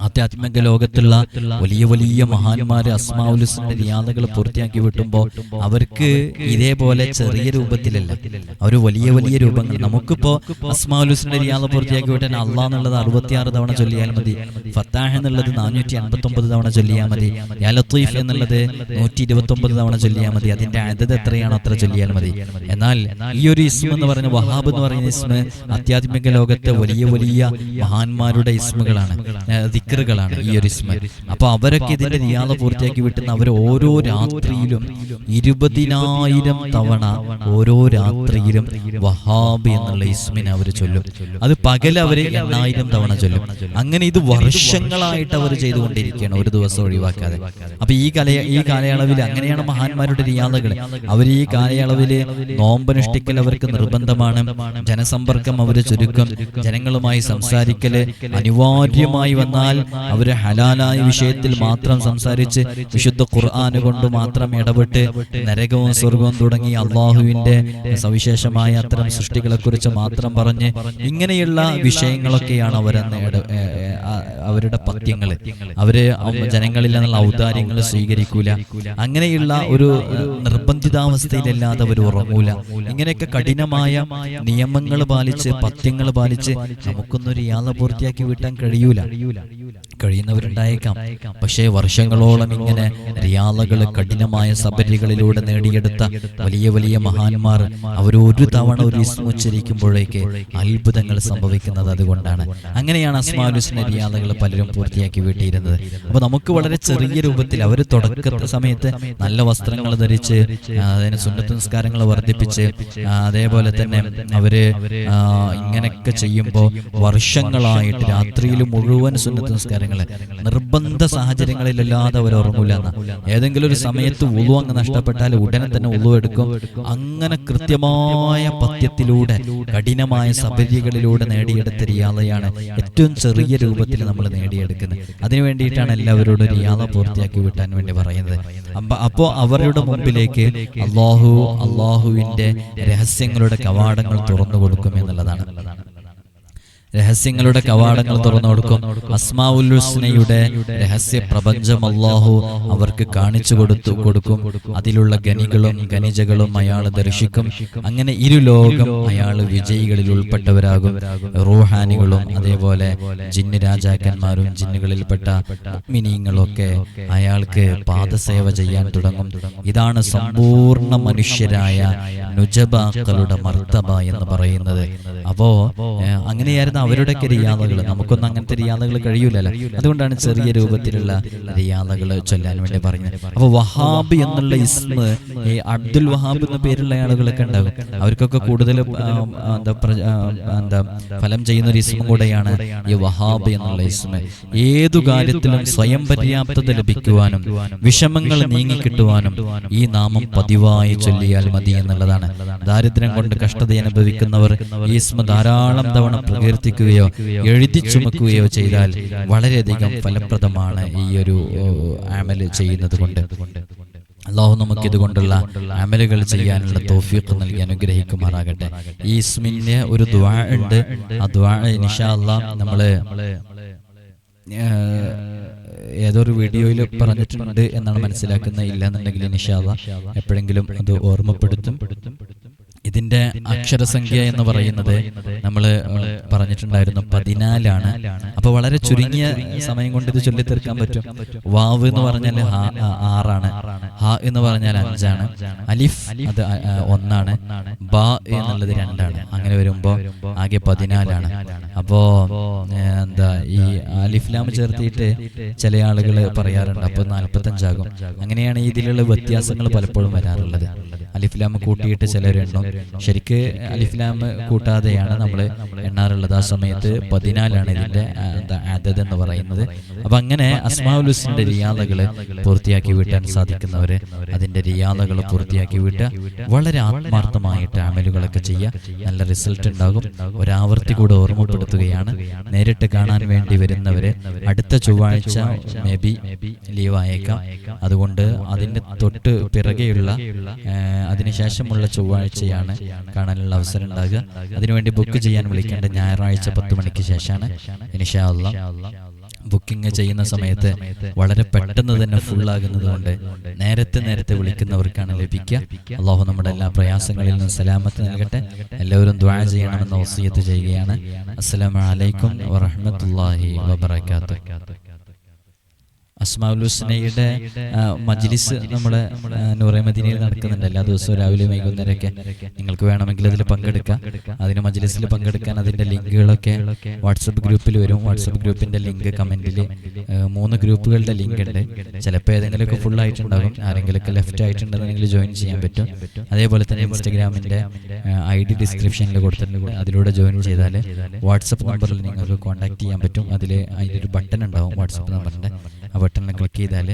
ആധ്യാത്മിക ലോകത്തുള്ള വലിയ വലിയ മഹാന്മാരെ അസ്മാവുലിസിന്റെ രിയാദകൾ പൂർത്തിയാക്കി വിട്ടുമ്പോൾ അവർക്ക് ഇതേപോലെ ചെറിയ രൂപത്തിലല്ല. അവർ വലിയ വലിയ രൂപങ്ങൾ. നമുക്കിപ്പോ അസ്മാവുലിസിന്റെ രിയാദ പൂർത്തിയാക്കി വിട്ടാൽ അള്ളാഹ് എന്നുള്ളത് അറുപത്തിയാറ് തവണ ചൊല്ലിയാൽ മതി. ഫത്താഹ് എന്നുള്ളത് നാനൂറ്റി അൻപത്തി ഒമ്പത് തവണ ചൊല്ലിയാൽ മതി. യാ ലത്തീഫ് എന്നുള്ളത് നൂറ്റി ഇരുപത്തി ഒമ്പത് തവണ ചൊല്ലിയാൽ മതി. അതിന്റെ അതത് എത്രയാണോ അത്ര ചൊല്ലിയാൽ മതി. എന്നാൽ ഈ ഒരു ഇസ്മ എന്ന് പറയുന്ന വഹാബ് എന്ന് പറയുന്ന ഇസ്മ അത്യാത്മിക ലോകത്തെ വലിയ വലിയ മഹാന്മാരുടെ ഇസ്മുകളാണ്. ദിക്റുകളാണ് ഈ ഒരു ഇസ്മ അപ്പൊ അവരൊക്കെ ഇതിന്റെ റിയാദ പൂർത്തിയാക്കി വിട്ടുന്ന അവർ ഓരോ രാത്രിയിലും ഇരുപതിനായിരം തവണ ഓരോ രാത്രിയിലും വഹാബ് എന്നുള്ള ഇസ്മിനെ അവർ ചൊല്ലും. അത് പകൽ അവർ എണ്ണായിരം തവണ ചൊല്ലും. അങ്ങനെ ഇത് വർഷങ്ങളായിട്ട് അവർ ചെയ്തുകൊണ്ടിരിക്കുകയാണ് ഒരു ദിവസം ഒഴിവാക്കാതെ. അപ്പൊ ഈ കല ഈ കാലയളവിൽ അങ്ങനെയാണ് മഹാന്മാരുടെ റിയാദകൾ അവർ ഈ കാലയളവിൽ നോമ്പനുഷ്ഠിക്കൽ അവർക്ക് നിർബന്ധമാണ്. ജനസമ്പർക്കം അവർ ചുരുക്കം. ജനങ്ങളുമായി സംസാരിക്കൽ അനിവാര്യമായി വന്നാൽ അവർ ഹലാലായ വിഷയത്തിൽ മാത്രം സംസാരിച്ച് വിശുദ്ധ ഖുർആന് കൊണ്ട് മാത്രം ഇടപെട്ട് നരകവും സ്വർഗവും തുടങ്ങി അള്ളാഹുവിന്റെ സവിശേഷമായ അത്തരം സൃഷ്ടികളെ കുറിച്ച് മാത്രം പറഞ്ഞ് ഇങ്ങനെയുള്ള വിഷയങ്ങളൊക്കെയാണ് അവരെന്ന് അവരുടെ പത്യങ്ങൾ അവർ ജനങ്ങളിൽ നിന്നുള്ള ഔദാര്യങ്ങൾ സ്വീകരിക്കൂല. അങ്ങനെയുള്ള ഒരു നിർബന്ധിതാവസ്ഥയിലല്ലാതെ അവർ ഉറങ്ങൂല. ഇങ്ങനെയൊക്കെ കഠിനമായ നിയമങ്ങൾ പാലിച്ച് പത്യങ്ങൾ പാലിച്ച് നമുക്കൊന്നും ഒരു യാത്ര പൂർത്തിയാക്കി വീട്ടാൻ കഴിയൂല. കഴിയുന്നവരുണ്ടായേക്കാം. പക്ഷേ വർഷങ്ങളോളം ഇങ്ങനെ റിയാലകൾ കഠിനമായ സബരികളിലൂടെ നേടിയെടുത്ത വലിയ വലിയ മഹാന്മാർ അവരൊരു തവണ ഒരു ഇസ്മ ഉച്ചരിക്കുമ്പോഴേക്ക് അത്ഭുതങ്ങൾ സംഭവിക്കുന്നത് അതുകൊണ്ടാണ്. അങ്ങനെയാണ് അസ്മാലുസ്ന റിയാലകൾ പലരും പൂർത്തിയാക്കി വീട്ടിയിരുന്നത്. അപ്പൊ നമുക്ക് വളരെ ചെറിയ രൂപത്തിൽ അവർ തുടക്ക സമയത്ത് നല്ല വസ്ത്രങ്ങൾ ധരിച്ച് അതിന് സുന്നത്ത് വർദ്ധിപ്പിച്ച് അതേപോലെ തന്നെ അവർ ഇങ്ങനെയൊക്കെ ചെയ്യുമ്പോൾ വർഷങ്ങളായിട്ട് രാത്രിയിൽ മുഴുവൻ സുന്നത്ത് നിസ്കാരങ്ങൾ നിർബന്ധ സാഹചര്യങ്ങളിലല്ലാതെ അവർ ഉറങ്ങൂല ഏതെങ്കിലും ഒരു സമയത്ത് ഉളു അങ്ങ് നഷ്ടപ്പെട്ടാൽ ഉടനെ തന്നെ ഉളു എടുക്കും അങ്ങനെ കൃത്യമായ പത്യത്തിലൂടെ കഠിനമായ സബരികളിലൂടെ നേടിയെടുത്ത റിയാലയാണ് ഏറ്റവും ചെറിയ രൂപത്തിൽ നമ്മൾ നേടിയെടുക്കുന്നത്. അതിനു വേണ്ടിയിട്ടാണ് എല്ലാവരോടും റിയാദ പൂർത്തിയാക്കി വിട്ടാൻ വേണ്ടി പറയുന്നത്. അപ്പോൾ അപ്പോ അവരുടെ മുമ്പിലേക്ക് അള്ളാഹു അള്ളാഹുവിന്റെ രഹസ്യങ്ങളുടെ കവാടങ്ങൾ തുറന്നു കൊടുക്കും എന്നുള്ളതാണ് രഹസ്യങ്ങളുടെ കവാടങ്ങൾ തുറന്നു കൊടുക്കും. അസ്മാഉൽ ഹുസ്നയുടെ രഹസ്യ പ്രപഞ്ചം അള്ളാഹു അവർക്ക് കാണിച്ചു കൊടുത്തു കൊടുക്കും. അതിലുള്ള ഗനികളും ഖനിജകളും അയാൾ ദർശിക്കും. അങ്ങനെ ഇരു ലോകം അയാൾ വിജയികളിൽ ഉൾപ്പെട്ടവരാകും. റൂഹാനികളും അതേപോലെ ജിന്ന് രാജാക്കന്മാരും ജിന്നുകളിൽപ്പെട്ട മിനിങ്ങളൊക്കെ അയാൾക്ക് പാദസേവ ചെയ്യാൻ തുടങ്ങും. ഇതാണ് സമ്പൂർണ മനുഷ്യരായ നുജബാക്കളുടെ മർത്തബ എന്ന് പറയുന്നത്. അപ്പോ അങ്ങനെയായിരുന്നു അവരുടെയൊക്കെ റിയാദകൾ. നമുക്കൊന്നും അങ്ങനത്തെ റിയാദകൾ കഴിയൂലല്ലോ. അതുകൊണ്ടാണ് ചെറിയ രൂപത്തിലുള്ള റിയാദകൾ ചൊല്ലാൻ വേണ്ടി പറഞ്ഞത് അപ്പൊ വഹാബ് എന്നുള്ള ഇസ്മ ഈ അബ്ദുൽ വഹാബ് എന്ന പേരുള്ള ആളുകളൊക്കെ ഉണ്ടാകും. അവർക്കൊക്കെ കൂടുതൽ എന്താ എന്താ ഫലം ചെയ്യുന്ന ഒരു ഇസ്മ കൂടെയാണ് ഈ വഹാബ് എന്നുള്ള ഇസ്മ. ഏതു കാര്യത്തിലും സ്വയം പര്യാപ്തത ലഭിക്കുവാനും വിഷമങ്ങൾ നീങ്ങിക്കിട്ടുവാനും ഈ നാമം പതിവായി ചൊല്ലിയാൽ മതി എന്നുള്ളതാണ്. ദാരിദ്ര്യം കൊണ്ട് കഷ്ടത അനുഭവിക്കുന്നവർ ഈ ഇസ്മ ധാരാളം തവണ പ്രകീർത്തിക്കുകയോ എഴുതി ചുമക്കുകയോ ചെയ്താൽ വളരെയധികം ഫലപ്രദമാണ് ഈ ഒരു ഓ, ചെയ്യുന്നത് കൊണ്ട്. അള്ളാഹു നമുക്ക് ഇതുകൊണ്ടുള്ള അമലുകൾ ചെയ്യാനുള്ള തോഫീക്ക് നൽകി അനുഗ്രഹിക്കുമാറാകട്ടെ. ഈ ഒരു ദ്വാ ഉണ്ട്. ആ ദ്വാ അള്ളാഹ് നമ്മൾ ഏതൊരു വീഡിയോയിൽ പറഞ്ഞിട്ടുണ്ട് എന്നാണ് മനസ്സിലാക്കുന്നത് ഇല്ല എന്നുണ്ടെങ്കിൽ നിഷാദ എപ്പോഴെങ്കിലും അത് ഓർമ്മപ്പെടുത്തും. ഇതിന്റെ അക്ഷരസംഖ്യ എന്ന് പറയുന്നത് നമ്മൾ പറഞ്ഞിട്ടുണ്ടായിരുന്നു പതിനാലാണ്. അപ്പൊ വളരെ ചുരുങ്ങിയ സമയം കൊണ്ട് ഇത് ചൊല്ലി തീർക്കാൻ പറ്റും. വാവ് എന്ന് പറഞ്ഞാൽ ആറാണ്. ഹ എന്ന് പറഞ്ഞാൽ അഞ്ചാണ്. അലിഫ് അത് ഒന്നാണ്. ബ എന്നുള്ളത് രണ്ടാണ്. അങ്ങനെ വരുമ്പോ ആകെ പതിനാലാണ്. അപ്പോ എന്താ ഈ അലിഫ്ലാം ചേർത്തിയിട്ട് ചില ആളുകൾ പറയാറുണ്ട്. അപ്പൊ നാൽപ്പത്തഞ്ചാകും അങ്ങനെയാണ് ഇതിലുള്ള വ്യത്യാസങ്ങൾ പലപ്പോഴും വരാറുള്ളത്. അലിഫ്ലാം കൂട്ടിയിട്ട് ചിലരെണ്ണും ശരിക്ക് അലിഫ്ലാം കൂട്ടാതെയാണ് നമ്മൾ എണ്ണാറുള്ളത്. ആ സമയത്ത് പതിനാലാണ് ഇതിന്റെ അതത് എന്ന് പറയുന്നത്. അപ്പം അങ്ങനെ അസ്മാവുലുസിന്റെ റിയാദകൾ പൂർത്തിയാക്കി വീട്ടാൻ സാധിക്കുന്നവർ അതിന്റെ റിയാദകൾ പൂർത്തിയാക്കി വീട്ടുക വളരെ ആത്മാർത്ഥമായിട്ട് അമലുകളൊക്കെ ചെയ്യുക. നല്ല റിസൾട്ട് ഉണ്ടാകും. ഒരാവർത്തി കൂടെ ഓർമ്മപ്പെടുത്തുകയാണ്. നേരിട്ട് കാണാൻ വേണ്ടി വരുന്നവരെ അടുത്ത ചൊവ്വാഴ്ച മേ ബി ലീവ് ആയേക്കാം അതുകൊണ്ട് അതിന്റെ തൊട്ട് പിറകെയുള്ള അതിനുശേഷമുള്ള ചൊവ്വാഴ്ചയാണ് കാണാനുള്ള അവസരം ഉണ്ടാകുക. അതിനുവേണ്ടി ബുക്ക് ചെയ്യാൻ വിളിക്കേണ്ട ഞായറാഴ്ച പത്ത് മണിക്ക് ശേഷമാണ്. ഇൻഷാ അള്ളാ ബുക്കിംഗ് ചെയ്യുന്ന സമയത്ത് വളരെ പെട്ടെന്ന് തന്നെ ഫുള്ളാകുന്നത് കൊണ്ട് നേരത്തെ നേരത്തെ വിളിക്കുന്നവർക്കാണ് ലഭിക്കുക. അള്ളാഹു നമ്മുടെ എല്ലാ പ്രയാസങ്ങളിൽ നിന്നും സലാമത്ത് നൽകട്ടെ. എല്ലാവരും ദ്വാ ചെയ്യണമെന്ന് ഓസിയത്ത് ചെയ്യുകയാണ്. അസ്സലാമു അലൈക്കും വറഹ്മത്തുള്ളാഹി അസ്മാഉൽ ഹുസ്നയുടെ മജ്ലിസ് നമ്മുടെ നൂറേമദിനയിൽ മദീനയിൽ നടക്കുന്നുണ്ട്. എല്ലാ ദിവസവും രാവിലെ വൈകുന്നേരമൊക്കെ നിങ്ങൾക്ക് വേണമെങ്കിൽ അതിൽ പങ്കെടുക്കാം. അതിന് മജ്ലിസിൽ പങ്കെടുക്കാൻ അതിന്റെ ലിങ്കുകളൊക്കെ വാട്സപ്പ് ഗ്രൂപ്പിൽ വരും. വാട്സപ്പ് ഗ്രൂപ്പിന്റെ ലിങ്ക് കമന്റിൽ മൂന്ന് ഗ്രൂപ്പുകളുടെ ലിങ്ക് ഉണ്ട് ചിലപ്പോൾ ഏതെങ്കിലുമൊക്കെ ഫുൾ ആയിട്ടുണ്ടാകും ആരെങ്കിലുമൊക്കെ ലെഫ്റ്റ് ആയിട്ടുണ്ടെന്നുണ്ടെങ്കിൽ ജോയിൻ ചെയ്യാൻ പറ്റും. അതേപോലെ തന്നെ ഇൻസ്റ്റഗ്രാമിന്റെ ഐ ഡി ഡിസ്ക്രിപ്ഷനിൽ കൊടുത്തിട്ടുണ്ട്. അതിലൂടെ ജോയിൻ ചെയ്താൽ വാട്സപ്പ് നമ്പറിൽ നിങ്ങൾക്ക് കോൺടാക്ട് ചെയ്യാൻ പറ്റും. അതിൽ അതിന്റെ ഒരു ബട്ടൺ ഉണ്ടാവും വാട്സപ്പ് നമ്പറിന്റെ ആ ബട്ടണിൽ ക്ലിക്ക് ചെയ്താൽ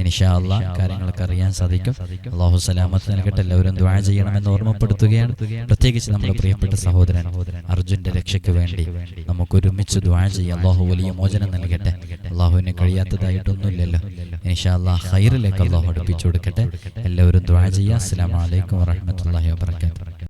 ഇൻഷാല്ല കാര്യങ്ങളൊക്കെ അറിയാൻ സാധിക്കും. അള്ളാഹു സലാമത്ത് നൽകട്ടെ. എല്ലാവരും ദ്വാ ചെയ്യണമെന്ന് ഓർമ്മപ്പെടുത്തുകയാണ്. പ്രത്യേകിച്ച് നമ്മുടെ പ്രിയപ്പെട്ട സഹോദരൻ. അർജുന്റെ രക്ഷയ്ക്ക് വേണ്ടി നമുക്ക് ഒരുമിച്ച് ദ്വാ ചെയ്യാം അള്ളാഹു വലിയ മോചനം നൽകട്ടെ. അള്ളാഹുവിന് കഴിയാത്തതായിട്ടൊന്നുമില്ലല്ലോ. ഇൻഷാല്ല ഹൈറിലേക്ക് അള്ളാഹു അടുപ്പിച്ചു കൊടുക്കട്ടെ. എല്ലാവരും ദ്വാ ചെയ്യുക അസ്സലാമു അലൈക്കും വറഹ്മത്തുള്ളാഹി വബറകാതുഹു